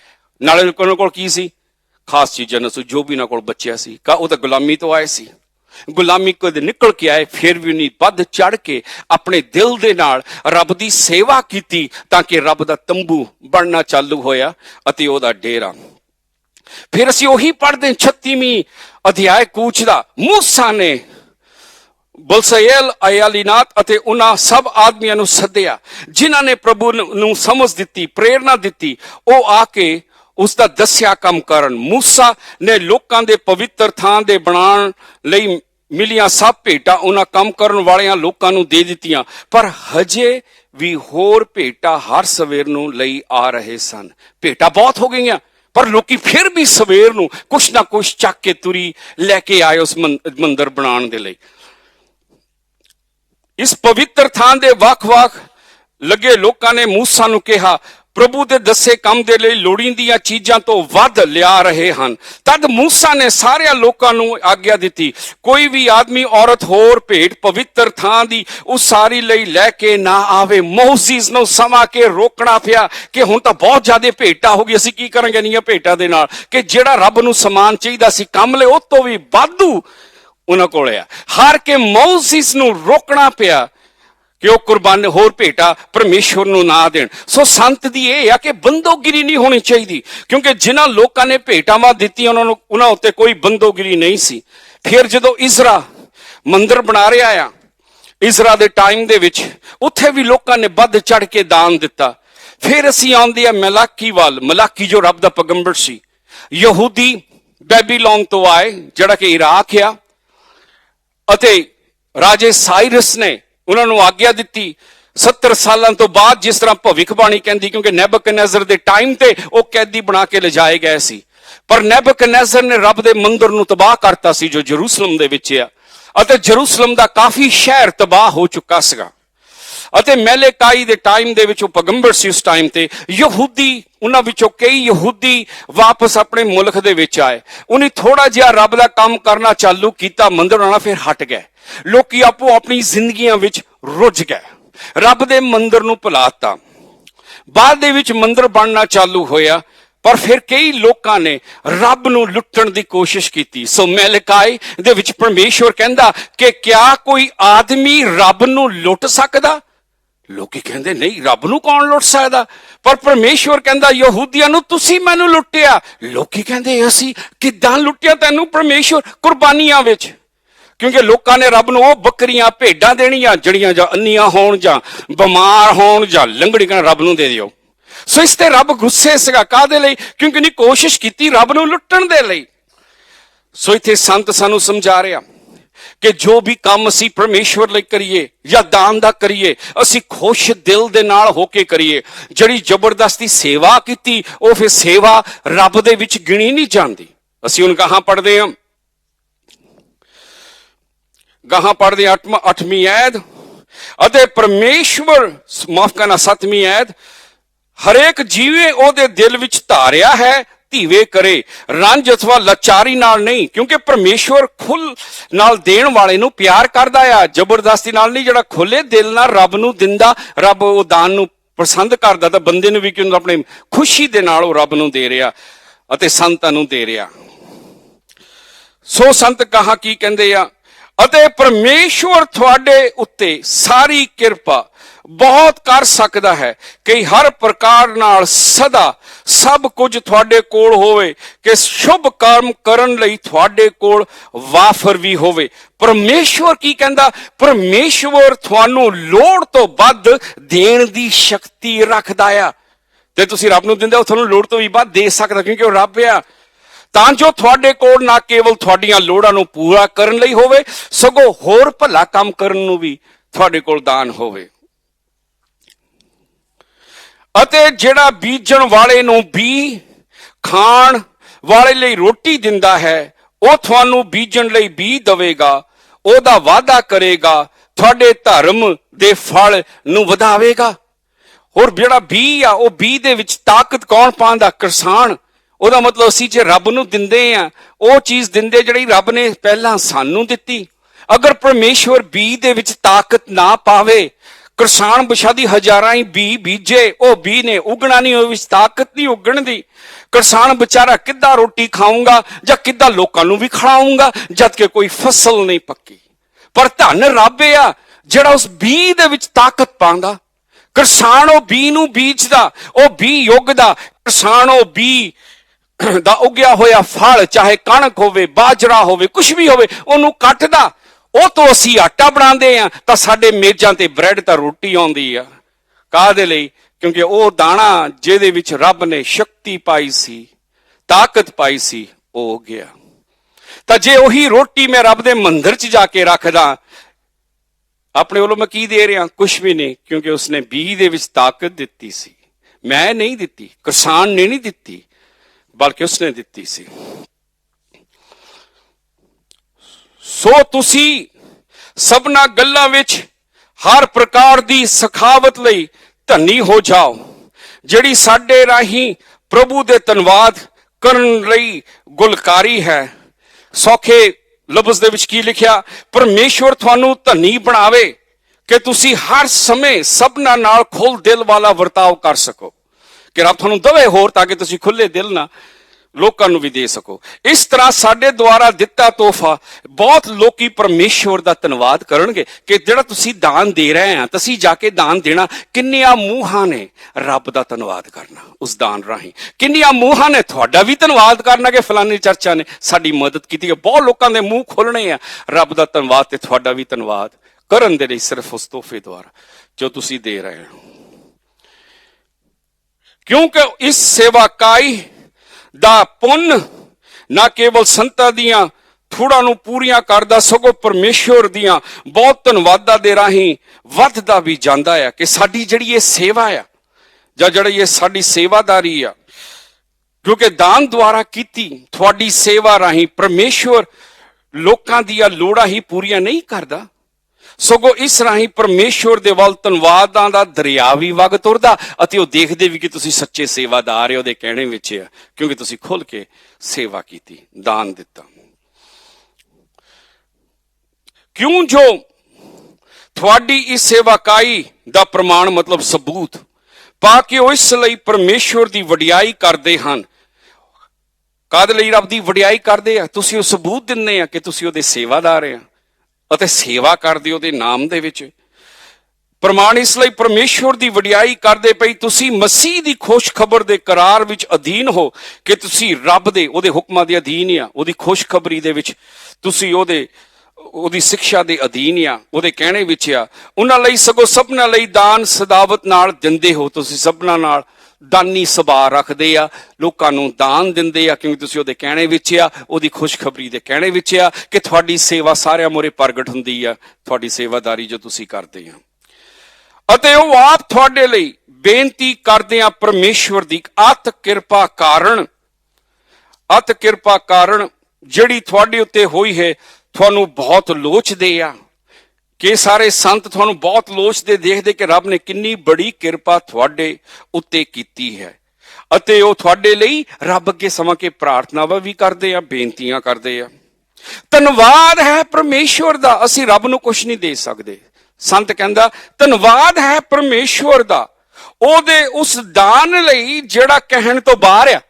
ਨਾਲੇ ਉਹਨਾਂ ਕੋਲ ਕੀ ਸੀ? ਖਾਸ ਚੀਜ਼ਾਂ ਨਸੂ ਜੋ ਵੀ ਉਹਨਾਂ ਕੋਲ ਬਚਿਆ ਸੀ। ਕਾ ਉਹ ਤਾਂ ਗੁਲਾਮੀ ਤੋਂ ਆਏ ਸੀ। ਗੁਲਾਮੀ ਕਦੇ ਨਿਕਲ ਕੇ ਆਏ, ਫਿਰ ਵੀ ਉਹਨੇ ਵੱਧ ਚੜ ਕੇ ਆਪਣੇ ਦਿਲ ਦੇ ਨਾਲ ਰੱਬ ਦੀ ਸੇਵਾ ਕੀਤੀ ਤਾਂ ਕਿ ਰੱਬ ਦਾ ਤੰਬੂ ਬਣਨਾ ਚਾਲੂ ਹੋਇਆ ਅਤੇ ਉਹਦਾ ਡੇਰਾ। ਫਿਰ ਅਸੀਂ ਉਹੀ ਪੜ੍ਹਦੇ ਹਾਂ 36ਵੀਂ ਅਧਿਆਇ ਕੂਚ ਦਾ। ਮੂਸਾ ਨੇ ਬਲਸੇਲ ਅਯਾਲੀਨਾਤ ਅਤੇ ਉਹਨਾਂ ਸਭ ਆਦਮੀਆਂ ਨੂੰ ਸੱਦਿਆ, ਜਿਨ੍ਹਾਂ ਨੇ ਪ੍ਰਭੂ ਨੂੰ ਨੂੰ ਸਮਝ ਦਿੱਤੀ, ਪ੍ਰੇਰਣਾ ਦਿੱਤੀ। ਉਹ ਆ ਕੇ ਉਸ ਦਾ ਦੱਸਿਆ ਕੰਮ ਕਰਨ। ਮੂਸਾ ਨੇ ਲੋਕਾਂ ਦੇ ਪਵਿੱਤਰ ਥਾਂ ਦੇ ਬਣਾਉਣ ਲਈ ਮਿਲੀਆਂ ਸਭ ਭੇਟਾਂ ਉਹਨਾਂ ਕੰਮ ਕਰਨ ਵਾਲਿਆਂ ਲੋਕਾਂ ਨੂੰ ਦੇ ਦਿੱਤੀਆਂ। ਪਰ ਹਜੇ ਵੀ ਹੋਰ ਭੇਟਾਂ ਹਰ ਸਵੇਰ ਨੂੰ ਲਈ ਆ ਰਹੇ ਸਨ। ਭੇਟਾਂ ਬਹੁਤ ਹੋ ਗਈਆਂ, ਪਰ ਲੋਕੀ ਫਿਰ ਵੀ ਸਵੇਰ ਨੂੰ ਕੁਛ ਨਾ ਕੁਛ ਚੱਕ ਕੇ ਤੁਰੀ ਲੈ ਕੇ ਆਏ ਉਸ ਮੰ- ਮੰਦਿਰ ਬਣਾਉਣ ਦੇ ਲਈ। ਇਸ ਪਵਿੱਤਰ ਥਾਂ ਦੇ ਵੱਖ-ਵੱਖ ਲੱਗੇ ਲੋਕਾਂ ਨੇ ਮੂਸਾ ਨੂੰ ਕਿਹਾ ਪ੍ਰਭੂ ਦੇ ਦੱਸੇ ਕੰਮ ਦੇ ਲਈ ਲੋੜੀਂਦੀਆਂ ਚੀਜ਼ਾਂ ਤੋਂ ਵੱਧ ਲਿਆ ਰਹੇ ਹਨ। ਤਦ ਮੂਸਾ ਨੇ ਸਾਰਿਆਂ ਲੋਕਾਂ ਨੂੰ ਆਗਿਆ ਦਿੱਤੀ। ਕੋਈ ਵੀ ਆਦਮੀ, ਔਰਤ ਹੋਰ ਭੇਟ ਪਵਿੱਤਰ ਥਾਂ ਦੀ ਉਸ ਸਾਰੀ ਲਈ ਲੈ ਕੇ ਨਾ ਆਵੇ। ਮੋਜ਼ਿਸ ਨੂੰ ਸਮਾ ਕੇ ਰੋਕਣਾ ਪਿਆ ਕਿ ਹੁਣ ਤਾਂ ਬਹੁਤ ਜ਼ਿਆਦਾ ਭੇਟਾ ਹੋ ਗਈ ਅਸੀਂ ਕੀ ਕਰਾਂਗੇ ਨਹੀਂ ਭੇਟਾਂ ਦੇ ਨਾਲ? ਕਿ ਜਿਹੜਾ ਰੱਬ ਨੂੰ ਸਮਾਨ ਚਾਹੀਦਾ ਸੀ ਕੰਮ ਲਈ ਉਹ ਤੋਂ ਵੀ ਵਾਧੂ ਉਹਨਾਂ ਕੋਲ ਆ ਹਾਰ ਕੇ ਮੌਸਿਸ ਨੂੰ ਰੋਕਣਾ ਪਿਆ। ਕਿ ਉਹ ਕੁਰਬਾਨ ਹੋਰ ਭੇਟਾ ਪਰਮੇਸ਼ਵਰ ਨੂੰ ਨਾ ਦੇਣ। ਸੋ ਸੰਤ ਦੀ ਇਹ ਆ ਕਿ ਬੰਦੋਗਿਰੀ ਨਹੀਂ ਹੋਣੀ ਚਾਹੀਦੀ, ਕਿਉਂਕਿ ਜਿਨ੍ਹਾਂ ਲੋਕਾਂ ਨੇ ਭੇਟਾਵਾਂ ਦਿੱਤੀਆਂ, ਉਹਨਾਂ ਨੂੰ ਉਹਨਾਂ ਉੱਤੇ ਕੋਈ ਬੰਦੋਗਿਰੀ ਨਹੀਂ ਸੀ। ਫਿਰ ਜਦੋਂ ਇਜ਼ਰਾ ਮੰਦਰ ਬਣਾ ਰਿਹਾ ਆ, ਇਜ਼ਰਾ ਦੇ ਟਾਈਮ ਦੇ ਵਿੱਚ, ਉੱਥੇ ਵੀ ਲੋਕਾਂ ਨੇ ਵੱਧ ਚੜ ਕੇ ਦਾਨ ਦਿੱਤਾ। ਫਿਰ ਅਸੀਂ ਆਉਂਦੇ ਆ ਮਲਾਕੀ ਵੱਲ ਮਲਾਕੀ ਜੋ ਰੱਬ ਦਾ ਪੈਗੰਬਰ ਸੀ। ਯਹੂਦੀ ਬੈਬੀਲੋਨ ਤੋਂ ਆਏ, ਜਿਹੜਾ ਕਿ ਇਰਾਕ ਆ, ਅਤੇ ਰਾਜੇ ਸਾਇਰਸ ਨੇ ਉਹਨਾਂ ਨੂੰ ਆਗਿਆ ਦਿੱਤੀ। 70 ਸਾਲਾਂ ਤੋਂ ਬਾਅਦ ਜਿਸ ਤਰ੍ਹਾਂ ਭਵਿੱਖਬਾਣੀ ਕਹਿੰਦੀ, ਕਿਉਂਕਿ ਨੈਬੂਕਦਨੇਜ਼ਰ ਦੇ ਟਾਈਮ ਤੇ ਉਹ ਕੈਦੀ ਬਣਾ ਕੇ ਲਿਜਾਏ ਗਏ ਸੀ। ਪਰ ਨੈਬੂਕਦਨੇਜ਼ਰ ਨੇ ਰੱਬ ਦੇ ਮੰਦਰ ਨੂੰ ਤਬਾਹ ਕਰਤਾ ਸੀ, ਜੋ ਜਰੂਸਲਮ ਦੇ ਵਿੱਚ ਆ। ਅਤੇ ਜਰੂਸਲਮ ਦਾ ਕਾਫੀ ਸ਼ਹਿਰ ਤਬਾਹ ਹੋ ਚੁੱਕਾ ਸੀਗਾ। ਅਤੇ ਮੈਲੇਕਾਈ ਦੇ ਟਾਈਮ ਦੇ ਵਿੱਚ ਉਹ ਪੈਗੰਬਰ ਸੀ ਉਸ ਟਾਈਮ ਤੇ, ਯਹੂਦੀ, ਉਹਨਾਂ ਵਿੱਚੋਂ ਕਈ ਯਹੂਦੀ ਵਾਪਸ ਆਪਣੇ ਮੁਲਕ ਦੇ ਵਿੱਚ ਆਏ। ਉਹਨੇ ਥੋੜਾ ਜਿਹਾ ਰੱਬ ਦਾ ਕੰਮ ਕਰਨਾ ਚਾਲੂ ਕੀਤਾ, ਮੰਦਰ ਬਣਾਉਣਾ ਫਿਰ ਹਟ ਗਏ। ਲੋਕੀ ਆਪੋ ਆਪਣੀ ਜ਼ਿੰਦਗੀਆਂ ਵਿੱਚ ਰੁੱਝ ਗਏ। ਰੱਬ ਦੇ ਮੰਦਰ ਨੂੰ ਭੁਲਾਤਾ। ਬਾਅਦ ਦੇ ਵਿੱਚ ਮੰਦਰ ਬਣਨਾ ਚਾਲੂ ਹੋਇਆ, ਪਰ ਫਿਰ ਕਈ ਲੋਕਾਂ ਨੇ ਰੱਬ ਨੂੰ ਲੁੱਟਣ ਦੀ ਕੋਸ਼ਿਸ਼ ਕੀਤੀ। ਸੋ ਮੈਲਕਾਈ ਦੇ ਵਿੱਚ ਪਰਮੇਸ਼ਵਰ ਕਹਿੰਦਾ ਕਿ ਕਿਆ ਕੋਈ ਆਦਮੀ ਰੱਬ ਨੂੰ ਲੁੱਟ ਸਕਦਾ? ਲੋਕੀ ਕਹਿੰਦੇ, ਨਹੀਂ, ਰੱਬ ਨੂੰ ਕੌਣ ਲੁੱਟ ਸਕਦਾ? ਪਰ ਪਰਮੇਸ਼ਵਰ ਕਹਿੰਦਾ, ਯਹੂਦੀਆਂ ਨੂੰ ਤੁਸੀਂ ਮੈਨੂੰ ਲੁੱਟਿਆ। ਲੋਕੀ ਕਹਿੰਦੇ, ਅਸੀਂ ਕਿੱਦਾਂ ਲੁੱਟਿਆ ਤੈਨੂੰ ਪਰਮੇਸ਼ਵਰ ਕੁਰਬਾਨੀਆਂ ਵਿੱਚ? ਕਿਉਂਕਿ ਲੋਕਾਂ ਨੇ ਰੱਬ ਨੂੰ ਉਹ ਬੱਕਰੀਆਂ, ਭੇਡਾਂ ਦੇਣੀਆਂ, ਜਿਹੜੀਆਂ ਜਾਂ ਅੰਨੀਆਂ ਹੋਣ ਜਾਂ ਬਿਮਾਰ ਹੋਣ ਜਾਂ ਲੰਗੜੀਆਂ ਰੱਬ ਨੂੰ ਦੇ ਦਿਓ। ਸੋ ਇਸ ਤੇ ਰੱਬ ਗੁੱਸੇ ਸੀਗਾ। ਕਾਦੇ ਲਈ? ਕਿਉਂਕਿ ਉਹਨੇ ਕੋਸ਼ਿਸ਼ ਕੀਤੀ ਰੱਬ ਨੂੰ ਲੁੱਟਣ ਦੇ ਲਈ। ਸੋ ਇੱਥੇ ਸੰਤ ਸਾਨੂੰ ਸਮਝਾ ਰਿਹਾ ਕਿ ਜੋ ਵੀ ਕੰਮ ਅਸੀਂ ਪਰਮੇਸ਼ਵਰ ਲਈ ਕਰੀਏ ਜਾਂ ਦਾਨ ਦਾ ਕਰੀਏ, ਅਸੀਂ ਖੁਸ਼ ਦਿਲ ਦੇ ਨਾਲ ਹੋ ਕੇ ਕਰੀਏ। ਜਿਹੜੀ ਜ਼ਬਰਦਸਤੀ ਸੇਵਾ ਕੀਤੀ, ਉਹ ਫਿਰ ਸੇਵਾ ਰੱਬ ਦੇ ਵਿੱਚ ਗਿਣੀ ਨਹੀਂ ਜਾਂਦੀ। ਅਸੀਂ ਹੁਣ ਕਹਾਂ ਪੜਦੇ ਹਾਂ ਗਾਹਾਂ ਪੜਦੇ ਹਾਂ 8ਵੀਂ ਐਦ। ਅਤੇ ਪਰਮੇਸ਼ਵਰ, ਮਾਫ ਕਰਨਾ 7ਵੀਂ ਐਦ। ਹਰੇਕ ਜੀਵੇ ਉਹਦੇ ਦਿਲ ਵਿੱਚ ਧਾਰਿਆ ਹੈ ਧੀਵੇ ਕਰੇ, ਰੰਜ ਅਥਵਾ ਲਾਚਾਰੀ ਨਾਲ ਨਹੀਂ, ਕਿਉਂਕਿ ਪਰਮੇਸ਼ਵਰ ਖੁੱਲ ਨਾਲ ਦੇਣ ਵਾਲੇ ਨੂੰ ਪਿਆਰ ਕਰਦਾ ਆ। ਜ਼ਬਰਦਸਤੀ ਨਾਲ ਨਹੀਂ, ਜਿਹੜਾ ਖੁੱਲੇ ਦਿਲ ਨਾਲ ਰੱਬ ਨੂੰ ਦਿੰਦਾ, ਰੱਬ ਉਹ ਦਾਨ ਨੂੰ ਪਸੰਦ ਕਰਦਾ, ਤਾਂ ਬੰਦੇ ਨੂੰ ਵੀ ਕਿਉਂ ਆਪਣੇ ਖੁਸ਼ੀ ਦੇ ਨਾਲ ਉਹ ਰੱਬ ਨੂੰ ਦੇ ਰਿਹਾ ਅਤੇ ਸੰਤਾਂ ਨੂੰ ਦੇ ਰਿਹਾ। ਸੋ ਸੰਤ ਕਹਾ ਕੀ ਕਹਿੰਦੇ ਆ? ਅਤੇ ਪਰਮੇਸ਼ਵਰ ਤੁਹਾਡੇ ਉੱਤੇ ਸਾਰੀ ਕਿਰਪਾ ਬਹੁਤ ਕਰ ਸਕਦਾ ਹੈ ਕਿ ਹਰ ਪ੍ਰਕਾਰ ਨਾਲ ਸਦਾ ਸਭ ਕੁਝ ਤੁਹਾਡੇ ਕੋਲ ਹੋਵੇ, ਕਿ ਸ਼ੁਭ ਕਰਮ ਕਰਨ ਲਈ ਤੁਹਾਡੇ ਕੋਲ ਵਾਫਰ ਵੀ ਹੋਵੇ। ਪਰਮੇਸ਼ਵਰ ਕੀ ਕਹਿੰਦਾ? ਪਰਮੇਸ਼ਵਰ ਤੁਹਾਨੂੰ ਲੋੜ ਤੋਂ ਵੱਧ ਦੇਣ ਦੀ ਸ਼ਕਤੀ ਰੱਖਦਾ ਆ। ਤੇ ਤੁਸੀਂ ਰੱਬ ਨੂੰ ਦਿੰਦੇ ਹੋ, ਤੁਹਾਨੂੰ ਲੋੜ ਤੋਂ ਵੀ ਵੱਧ ਦੇ ਸਕਦਾ, ਕਿਉਂਕਿ ਉਹ ਰੱਬ ਆ। ਤਾਂ ਜੋ ਤੁਹਾਡੇ ਕੋਲ ਨਾ ਕੇਵਲ ਤੁਹਾਡੀਆਂ ਲੋੜਾਂ ਨੂੰ ਪੂਰਾ ਕਰਨ ਲਈ ਹੋਵੇ, ਸਗੋਂ ਹੋਰ ਭਲਾ ਕੰਮ ਕਰਨ ਨੂੰ ਵੀ ਤੁਹਾਡੇ ਕੋਲ ਦਾਨ ਹੋਵੇ। ਅਤੇ ਜਿਹੜਾ ਬੀਜਣ ਵਾਲੇ ਨੂੰ ਬੀ ਖਾਣ ਵਾਲੇ ਲਈ ਰੋਟੀ ਦਿੰਦਾ ਹੈ, ਉਹ ਤੁਹਾਨੂੰ ਬੀਜਣ ਲਈ ਬੀ ਦੇਵੇਗਾ, ਉਹਦਾ ਵਾਅਦਾ ਕਰੇਗਾ, ਤੁਹਾਡੇ ਧਰਮ ਦੇ ਫਲ ਨੂੰ ਵਧਾਵੇਗਾ। ਹੋਰ ਜਿਹੜਾ ਬੀ ਆ, ਉਹ ਬੀ ਦੇ ਵਿੱਚ ਤਾਕਤ ਕੌਣ ਪਾਉਂਦਾ ਕਿਸਾਨ। ਉਹਦਾ ਮਤਲਬ ਅਸੀਂ ਜੇ ਰੱਬ ਨੂੰ ਦਿੰਦੇ ਆ, ਉਹ ਚੀਜ਼ ਦਿੰਦੇ ਜਿਹੜੀ ਰੱਬ ਨੇ ਪਹਿਲਾਂ ਸਾਨੂੰ ਦਿੱਤੀ। ਅਗਰ ਪਰਮੇਸ਼ਵਰ ਬੀ ਦੇ ਵਿੱਚ ਤਾਕਤ ਨਾ ਪਾਵੇ ਕਿਸਾਨ ਬਸ਼ਾਦੀ ਹਜ਼ਾਰਾਂ ਹੀ ਬੀ ਬੀਜੇ, ਉਹ ਬੀ ਨੇ ਉਗਣਾ ਨਹੀਂ, ਉਹ ਵਿੱਚ ਤਾਕਤ ਨਹੀਂ ਉਗਣ ਦੀ। ਕਿਸਾਨ ਵਿਚਾਰਾ ਕਿੱਦਾਂ ਰੋਟੀ ਖਾਊਂਗਾ ਜਾਂ ਕਿੱਦਾਂ ਲੋਕਾਂ ਨੂੰ ਵੀ ਖਿਲਾਊਗਾ ਜਦ ਕਿ ਕੋਈ ਫਸਲ ਨਹੀਂ ਪੱਕੀ। ਪਰ ਧੰਨ ਰੱਬ ਆ, ਜਿਹੜਾ ਉਸ ਬੀ ਦੇ ਵਿੱਚ ਤਾਕਤ ਪਾਉਂਦਾ। ਕਿਸਾਨ ਉਹ ਬੀ ਨੂੰ ਬੀਜਦਾ, ਉਹ ਬੀ ਯੁੱਗਦਾ ਕਿਸਾਨ ਉਹ ਬੀ ਦਾ ਉਗਿਆ ਹੋਇਆ ਫਲ, ਚਾਹੇ ਕਣਕ ਹੋਵੇ, ਬਾਜਰਾ ਹੋਵੇ ਕੁਝ ਵੀ ਹੋਵੇ, ਉਹਨੂੰ ਕੱਟਦਾ। ਉਹ ਤੋਂ ਅਸੀਂ ਆਟਾ ਬਣਾਉਂਦੇ ਆ ਤਾਂ ਸਾਡੇ ਮੇਜ਼ਾਂ ਤੇ ਬ੍ਰੈਡ ਤਾਂ ਰੋਟੀ ਆਉਂਦੀ ਆ। ਕਾਹਦੇ ਲਈ? ਕਿਉਂਕਿ ਉਹ ਦਾਣਾ ਜਿਹਦੇ ਵਿੱਚ ਰੱਬ ਨੇ ਸ਼ਕਤੀ ਪਾਈ ਸੀ, ਤਾਕਤ ਪਾਈ ਸੀ, ਉਹ ਗਿਆ। ਤਾਂ ਜੇ ਉਹੀ ਰੋਟੀ ਮੈਂ ਰੱਬ ਦੇ ਮੰਦਰ 'ਚ ਜਾ ਕੇ ਰੱਖਦਾ, ਆਪਣੇ ਵੱਲੋਂ ਮੈਂ ਕੀ ਦੇ ਰਿਹਾ? ਕੁਝ ਵੀ ਨਹੀਂ, ਕਿਉਂਕਿ ਉਸਨੇ ਬੀ ਦੇ ਵਿੱਚ ਤਾਕਤ ਦਿੱਤੀ ਸੀ। ਮੈਂ ਨਹੀਂ ਦਿੱਤੀ, ਕਿਸਾਨ ਨੇ ਨਹੀਂ ਦਿੱਤੀ, ਬਲਕਿ ਉਸਨੇ ਦਿੱਤੀ ਸੀ। ਸੋ ਤੁਸੀਂ ਸਭਨਾ ਗੱਲਾਂ ਵਿੱਚ ਹਰ ਪ੍ਰਕਾਰ ਦੀ ਸਖਾਵਤ ਲਈ ਧੰਨੀ ਹੋ ਜਾਓ, ਜਿਹੜੀ ਸਾਡੇ ਰਾਹੀਂ ਪ੍ਰਭੂ ਦੇ ਧੰਨਵਾਦ ਕਰਨ ਲਈ ਗੁਲਕਾਰੀ ਹੈ। ਸੌਖੇ ਲਫ਼ਜ਼ ਦੇ ਵਿੱਚ ਕੀ ਲਿਖਿਆ? ਪਰਮੇਸ਼ਵਰ ਤੁਹਾਨੂੰ ਧਨੀ ਬਣਾਵੇ ਕਿ ਤੁਸੀਂ ਹਰ ਸਮੇਂ ਸਭਨਾ ਨਾਲ ਖੁੱਲ ਦਿਲ ਵਾਲਾ ਵਰਤਾਓ ਕਰ ਸਕੋ। ਕਿ ਰੱਬ ਤੁਹਾਨੂੰ ਦਵੇ ਹੋਰ ਤਾਂ ਕਿ ਤੁਸੀਂ ਖੁੱਲੇ ਦਿਲ ਨਾਲ ਲੋਕਾਂ ਨੂੰ ਵੀ ਦੇ ਸਕੋ। ਇਸ ਤਰ੍ਹਾਂ ਸਾਡੇ ਦੁਆਰਾ ਦਿੱਤਾ ਤੋਹਫਾ ਬਹੁਤ ਲੋਕੀ ਪਰਮੇਸ਼ਵਰ ਦਾ ਧੰਨਵਾਦ ਕਰਨਗੇ ਕਿ ਜਿਹੜਾ ਤੁਸੀਂ ਦਾਨ ਦੇ ਰਹੇ ਆ, ਤੁਸੀਂ ਜਾ ਕੇ ਦਾਨ ਦੇਣਾ, ਕਿੰਨੀਆਂ ਮੂੰਹਾਂ ਨੇ ਰੱਬ ਦਾ ਧੰਨਵਾਦ ਕਰਨਾ ਉਸ ਦਾਨ ਰਾਹੀਂ। ਕਿੰਨੀਆਂ ਮੂੰਹਾਂ ਨੇ ਤੁਹਾਡਾ ਵੀ ਧੰਨਵਾਦ ਕਰਨਾ ਕਿ ਫਲਾਨੀ ਚਰਚਾ ਨੇ ਸਾਡੀ ਮਦਦ ਕੀਤੀ ਹੈ। ਬਹੁਤ ਲੋਕਾਂ ਦੇ ਮੂੰਹ ਖੋਲਣੇ ਆ, ਰੱਬ ਦਾ ਧੰਨਵਾਦ ਤੇ ਤੁਹਾਡਾ ਵੀ ਧੰਨਵਾਦ ਕਰਨ ਦੇ ਲਈ ਸਿਰਫ ਉਸ ਤੋਹਫੇ ਦੁਆਰਾ ਜੋ ਤੁਸੀਂ ਦੇ ਰਹੇ ਹੋ। ਕਿਉਂਕਿ ਇਸ ਸੇਵਾ ਕਾਈ ਦਾ ਪੁੰਨ, ਨਾ ਕੇਵਲ ਸੰਤਾਂ ਦੀਆਂ ਥੋੜਾਂ ਨੂੰ ਪੂਰੀਆਂ ਕਰਦਾ, ਸਗੋਂ ਪਰਮੇਸ਼ਵਰ ਦੀਆਂ ਬਹੁਤ ਧੰਨਵਾਦਾਂ ਦੇ ਰਾਹੀਂ ਵੱਧਦਾ ਵੀ ਜਾਂਦਾ ਆ ਕਿ ਸਾਡੀ ਜਿਹੜੀ ਇਹ ਸੇਵਾ ਆ, ਜਾਂ ਜਿਹੜੀ ਇਹ ਸਾਡੀ ਸੇਵਾਦਾਰੀ ਆ, ਕਿਉਂਕਿ ਦਾਨ ਦੁਆਰਾ ਕੀਤੀ, ਤੁਹਾਡੀ ਸੇਵਾ ਰਾਹੀਂ ਪਰਮੇਸ਼ਵਰ ਲੋਕਾਂ ਦੀਆਂ ਲੋੜਾਂ ਹੀ ਪੂਰੀਆਂ ਨਹੀਂ ਕਰਦਾ। ਸਗੋਂ ਇਸ ਰਾਹੀਂ ਪਰਮੇਸ਼ਵਰ ਦੇ ਵੱਲ ਧੰਨਵਾਦਾਂ ਦਾ ਦਰਿਆ ਵੀ ਵਗ ਤੁਰਦਾ ਅਤੇ ਉਹ ਦੇਖਦੇ ਵੀ ਕਿ ਤੁਸੀਂ ਸੱਚੇ ਸੇਵਾਦਾਰ ਹੋ, ਉਹਦੇ ਕਹਿਣੇ ਵਿੱਚ ਆ ਕਿਉਂਕਿ ਤੁਸੀਂ ਖੁੱਲ ਕੇ ਸੇਵਾ ਕੀਤੀ, ਦਾਨ ਦਿੱਤਾ। ਕਿਉਂ ਜੋ ਤੁਹਾਡੀ ਇਸ ਸੇਵਾਕਾਈ ਦਾ ਪ੍ਰਮਾਣ ਮਤਲਬ ਸਬੂਤ ਪਾ ਕੇ ਉਹ ਇਸ ਲਈ ਪਰਮੇਸ਼ਵਰ ਦੀ ਵਡਿਆਈ ਕਰਦੇ ਹਨ? ਕਾਹਦੇ ਲਈ ਰੱਬ ਦੀ ਵਡਿਆਈ ਕਰਦੇ ਆ? ਤੁਸੀਂ ਉਹ ਸਬੂਤ ਦਿੰਦੇ ਆ ਕਿ ਤੁਸੀਂ ਉਹਦੇ ਸੇਵਾਦਾਰ ਆ। ਅਤੇ ਸੇਵਾ ਕਰਦੇ ਉਹਦੇ ਨਾਮ ਦੇ ਵਿੱਚ। ਪ੍ਰਮਾਣ ਇਸ ਲਈ ਪਰਮੇਸ਼ਵਰ ਦੀ ਵਡਿਆਈ ਕਰਦੇ ਪਈ, ਤੁਸੀਂ ਮਸੀਹ ਦੀ ਖੁਸ਼ਖਬਰ ਦੇ ਕਰਾਰ ਵਿੱਚ ਅਧੀਨ ਹੋ ਕਿ ਤੁਸੀਂ ਰੱਬ ਦੇ ਉਹਦੇ ਹੁਕਮਾਂ ਦੇ ਅਧੀਨ ਆ, ਉਹਦੀ ਖੁਸ਼ਖਬਰੀ ਦੇ ਵਿੱਚ ਤੁਸੀਂ ਉਹਦੇ, ਉਹਦੀ ਸਿੱਖਿਆ ਦੇ ਅਧੀਨ ਆ, ਉਹਦੇ ਕਹਿਣੇ ਵਿੱਚ ਆ। ਉਹਨਾਂ ਲਈ ਸਗੋਂ ਸਭਨਾਂ ਲਈ ਦਾਨ ਸਦਾਵਤ ਨਾਲ ਦਿੰਦੇ ਹੋ ਤੁਸੀਂ, ਸਭਨਾਂ ਨਾਲ ਦਾਨੀ ਸੁਭਾਅ ਰੱਖਦੇ ਆ, ਲੋਕਾਂ ਨੂੰ ਦਾਨ ਦਿੰਦੇ ਆ, ਕਿਉਂਕਿ ਤੁਸੀਂ ਉਹਦੇ ਕਹਿਣੇ ਵਿੱਚ ਆ, ਉਹਦੀ ਖੁਸ਼ਖਬਰੀ ਦੇ ਕਹਿਣੇ ਵਿੱਚ ਆ ਕਿ ਤੁਹਾਡੀ ਸੇਵਾ ਸਾਰਿਆਂ ਮੋਰੇ ਪ੍ਰਗਟ ਹੁੰਦੀ ਆ, ਤੁਹਾਡੀ ਸੇਵਾਦਾਰੀ ਜੋ ਤੁਸੀਂ ਕਰਦੇ ਆ। ਅਤੇ ਉਹ ਆਪ ਤੁਹਾਡੇ ਲਈ ਬੇਨਤੀ ਕਰਦੇ ਆ ਪਰਮੇਸ਼ਵਰ ਦੀ ਅਤ ਕਿਰਪਾ ਕਾਰਨ ਅਤ ਕਿਰਪਾ ਕਾਰਨ ਜਿਹੜੀ ਤੁਹਾਡੇ ਉੱਤੇ ਹੋਈ ਹੈ, ਤੁਹਾਨੂੰ ਬਹੁਤ ਲੋਚਦੇ ਆ। ਕਿ ਸਾਰੇ ਸੰਤ ਤੁਹਾਨੂੰ ਬਹੁਤ ਲੋਚਦੇ ਦੇਖਦੇ ਕਿ ਰੱਬ ਨੇ ਕਿੰਨੀ ਬੜੀ ਕਿਰਪਾ ਤੁਹਾਡੇ ਉੱਤੇ ਕੀਤੀ ਹੈ। ਅਤੇ ਉਹ ਤੁਹਾਡੇ ਲਈ ਰੱਬ ਅੱਗੇ ਸਮਾਂ ਕੇ ਪ੍ਰਾਰਥਨਾਵਾਂ ਵੀ ਕਰਦੇ ਆ, ਬੇਨਤੀਆਂ ਕਰਦੇ ਆ। ਧੰਨਵਾਦ ਹੈ ਪਰਮੇਸ਼ਵਰ ਦਾ, ਅਸੀਂ ਰੱਬ ਨੂੰ ਕੁਝ ਨਹੀਂ ਦੇ ਸਕਦੇ। ਸੰਤ ਕਹਿੰਦਾ, ਧੰਨਵਾਦ ਹੈ ਪਰਮੇਸ਼ਵਰ ਦਾ, ਉਹਦੇ ਉਸ ਦਾਨ ਲਈ ਜਿਹੜਾ ਕਹਿਣ ਤੋਂ ਬਾਹਰ ਆ।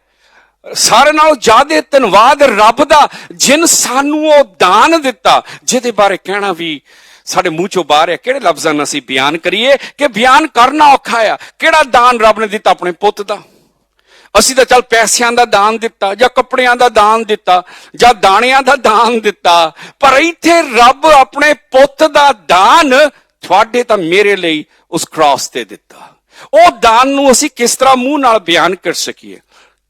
ਸਾਰੇ ਨਾਲੋਂ ਜ਼ਿਆਦਾ ਧੰਨਵਾਦ ਰੱਬ ਦਾ, ਜਿਨ ਸਾਨੂੰ ਉਹ ਦਾਨ ਦਿੱਤਾ, ਜਿਹਦੇ ਬਾਰੇ ਕਹਿਣਾ ਵੀ ਸਾਡੇ ਮੂੰਹ ਚੋਂ ਬਾਹਰ ਹੈ, ਕਿਹੜੇ ਲਫ਼ਜ਼ਾਂ ਨਾਲ ਅਸੀਂ ਬਿਆਨ ਕਰੀਏ ਕਿ ਬਿਆਨ ਕਰਨਾ ਔਖਾ ਆ? ਕਿਹੜਾ ਦਾਨ ਰੱਬ ਨੇ ਦਿੱਤਾ ਆਪਣੇ ਪੁੱਤ ਦਾ? ਅਸੀਂ ਤਾਂ ਚੱਲ ਪੈਸਿਆਂ ਦਾ ਦਾਨ ਦਿੱਤਾ, ਜਾਂ ਕੱਪੜਿਆਂ ਦਾ ਦਾਨ ਦਿੱਤਾ, ਜਾਂ ਦਾਣਿਆਂ ਦਾ ਦਾਨ ਦਿੱਤਾ, ਪਰ ਇੱਥੇ ਰੱਬ ਆਪਣੇ ਪੁੱਤ ਦਾ ਦਾਨ ਤੁਹਾਡੇ ਤਾਂ ਮੇਰੇ ਲਈ ਉਸ ਕ੍ਰਾਸ ਤੇ ਦਿੱਤਾ। ਉਹ ਦਾਨ ਨੂੰ ਅਸੀਂ ਕਿਸ ਤਰ੍ਹਾਂ ਮੂੰਹ ਨਾਲ ਬਿਆਨ ਕਰ ਸਕੀਏ?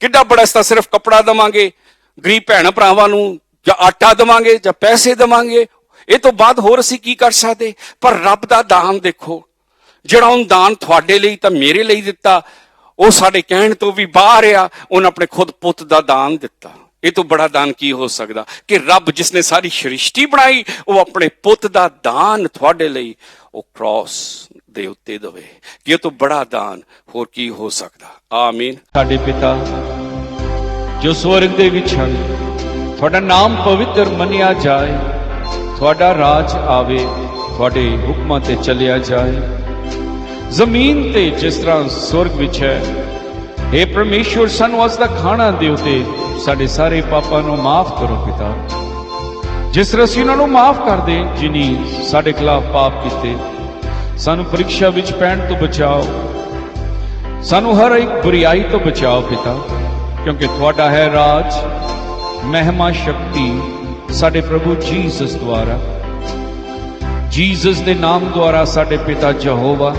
ਕਿੱਡਾ ਬੜਾ ਇਸ ਤਾਂ ਸਿਰਫ ਕੱਪੜਾ ਦਵਾਂਗੇ, ਗਰੀਬ ਭੈਣ ਭਰਾਵਾਂ ਨੂੰ ਜਾਂ ਆਟਾ ਦਵਾਂਗੇ ਜਾਂ ਪੈਸੇ ਦਵਾਂਗੇ ਇਹ ਤੋਂ ਬਾਅਦ ਹੋਰ ਅਸੀਂ ਕੀ ਕਰ ਸਕਦੇ? ਪਰ ਰੱਬ ਦਾ ਦਾਨ ਦੇਖੋ, ਜਿਹੜਾ ਉਹ ਦਾਨ ਤੁਹਾਡੇ ਲਈ ਤਾਂ ਮੇਰੇ ਲਈ ਦਿੱਤਾ, ਉਹ ਸਾਡੇ ਕਹਿਣ ਤੋਂ ਵੀ ਬਾਹਰ ਆ, ਉਹਨੇ ਆਪਣੇ ਖੁਦ ਪੁੱਤ ਦਾ ਦਾਨ ਦਿੱਤਾ। ਇਹ ਤੋਂ ਬੜਾ ਦਾਨ ਕੀ ਹੋ ਸਕਦਾ? ਕਿ ਰੱਬ ਜਿਸ ਨੇ ਸਾਰੀ ਸ੍ਰਿਸ਼ਟੀ ਬਣਾਈ, ਉਹ ਆਪਣੇ ਪੁੱਤ ਦਾ ਦਾਨ ਤੁਹਾਡੇ ਲਈ ਉਹ ਕ੍ਰਾਸ ਦੇ ਉੱਤੇ ਦਵੇ। ਕਿ ਇਹ ਤੋਂ ਬੜਾ ਦਾਨ ਹੋਰ ਕੀ ਹੋ ਸਕਦਾ? ਆਮੀਨ। ਸਾਡੇ ਪਿਤਾ, ਜੋ ਸਵਰਗ ਦੇ ਵਿੱਚ ਹਨ, ਤੁਹਾਡਾ ਨਾਮ ਪਵਿੱਤਰ ਮੰਨਿਆ ਜਾਏ। ਤੁਹਾਡਾ ਰਾਜ ਆਵੇ, ਤੁਹਾਡੇ ਹੁਕਮਾਂ ਤੇ ਚੱਲਿਆ ਜਾਏ। ਜ਼ਮੀਨ ਤੇ ਜਿਸ ਤਰ੍ਹਾਂ ਸਵਰਗ ਵਿੱਚ ਹੈ हे ਪਰਮੇਸ਼ਵਰ, ਸਾਨੂੰ ਅੱਜ ਦਾ ਖਾਣਾ ਦਿਓ ਤੇ ਸਾਡੇ ਸਾਰੇ ਪਾਪਾਂ ਨੂੰ ਮਾਫ ਕਰੋ ਪਿਤਾ। ਜਿਸ ਤਰ੍ਹਾਂ ਅਸੀਂ ਉਹਨਾਂ ਨੂੰ ਮਾਫ ਕਰਦੇ, ਜਿਨੀ ਸਾਡੇ ਖਿਲਾਫ ਪਾਪ ਕੀਤੇ, ਸਾਨੂੰ ਪ੍ਰੀਖਿਆ ਵਿੱਚ ਪੈਣ ਤੋਂ ਬਚਾਓ। ਸਾਨੂੰ ਹਰ ਇੱਕ ਬੁਰੀਾਈ ਤੋਂ ਬਚਾਓ ਪਿਤਾ, ਕਿਉਂਕਿ ਤੁਹਾਡਾ ਹੈ ਰਾਜ, ਮਹਿਮਾ ਸ਼ਕਤੀ। ਸਾਡੇ ਪ੍ਰਭੂ ਜੀਸਸ ਦੁਆਰਾ। ਜੀਸਸ ਦੇ ਨਾਮ ਦੁਆਰਾ ਸਾਡੇ ਪਿਤਾ ਯਹੋਵਾ।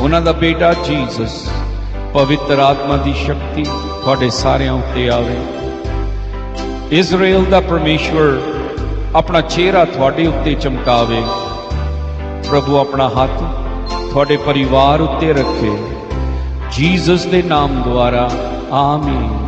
ਉਹਨਾਂ ਦਾ ਬੇਟਾ ਜੀਸਸ, ਪਵਿੱਤਰ ਆਤਮਾ ਦੀ ਸ਼ਕਤੀ ਤੁਹਾਡੇ ਸਾਰਿਆਂ ਉੱਤੇ ਆਵੇ। ਇਜ਼ਰਾਈਲ ਦਾ ਪਰਮੇਸ਼ਵਰ ਆਪਣਾ ਚਿਹਰਾ ਤੁਹਾਡੇ ਉੱਤੇ ਚਮਕਾਵੇ। ਪ੍ਰਭੂ ਆਪਣਾ ਹੱਥ ਤੁਹਾਡੇ ਪਰਿਵਾਰ ਉੱਤੇ ਰੱਖੇ। ਜੀਸਸ ਦੇ ਨਾਮ ਦੁਆਰਾ, ਆਮੀਨ।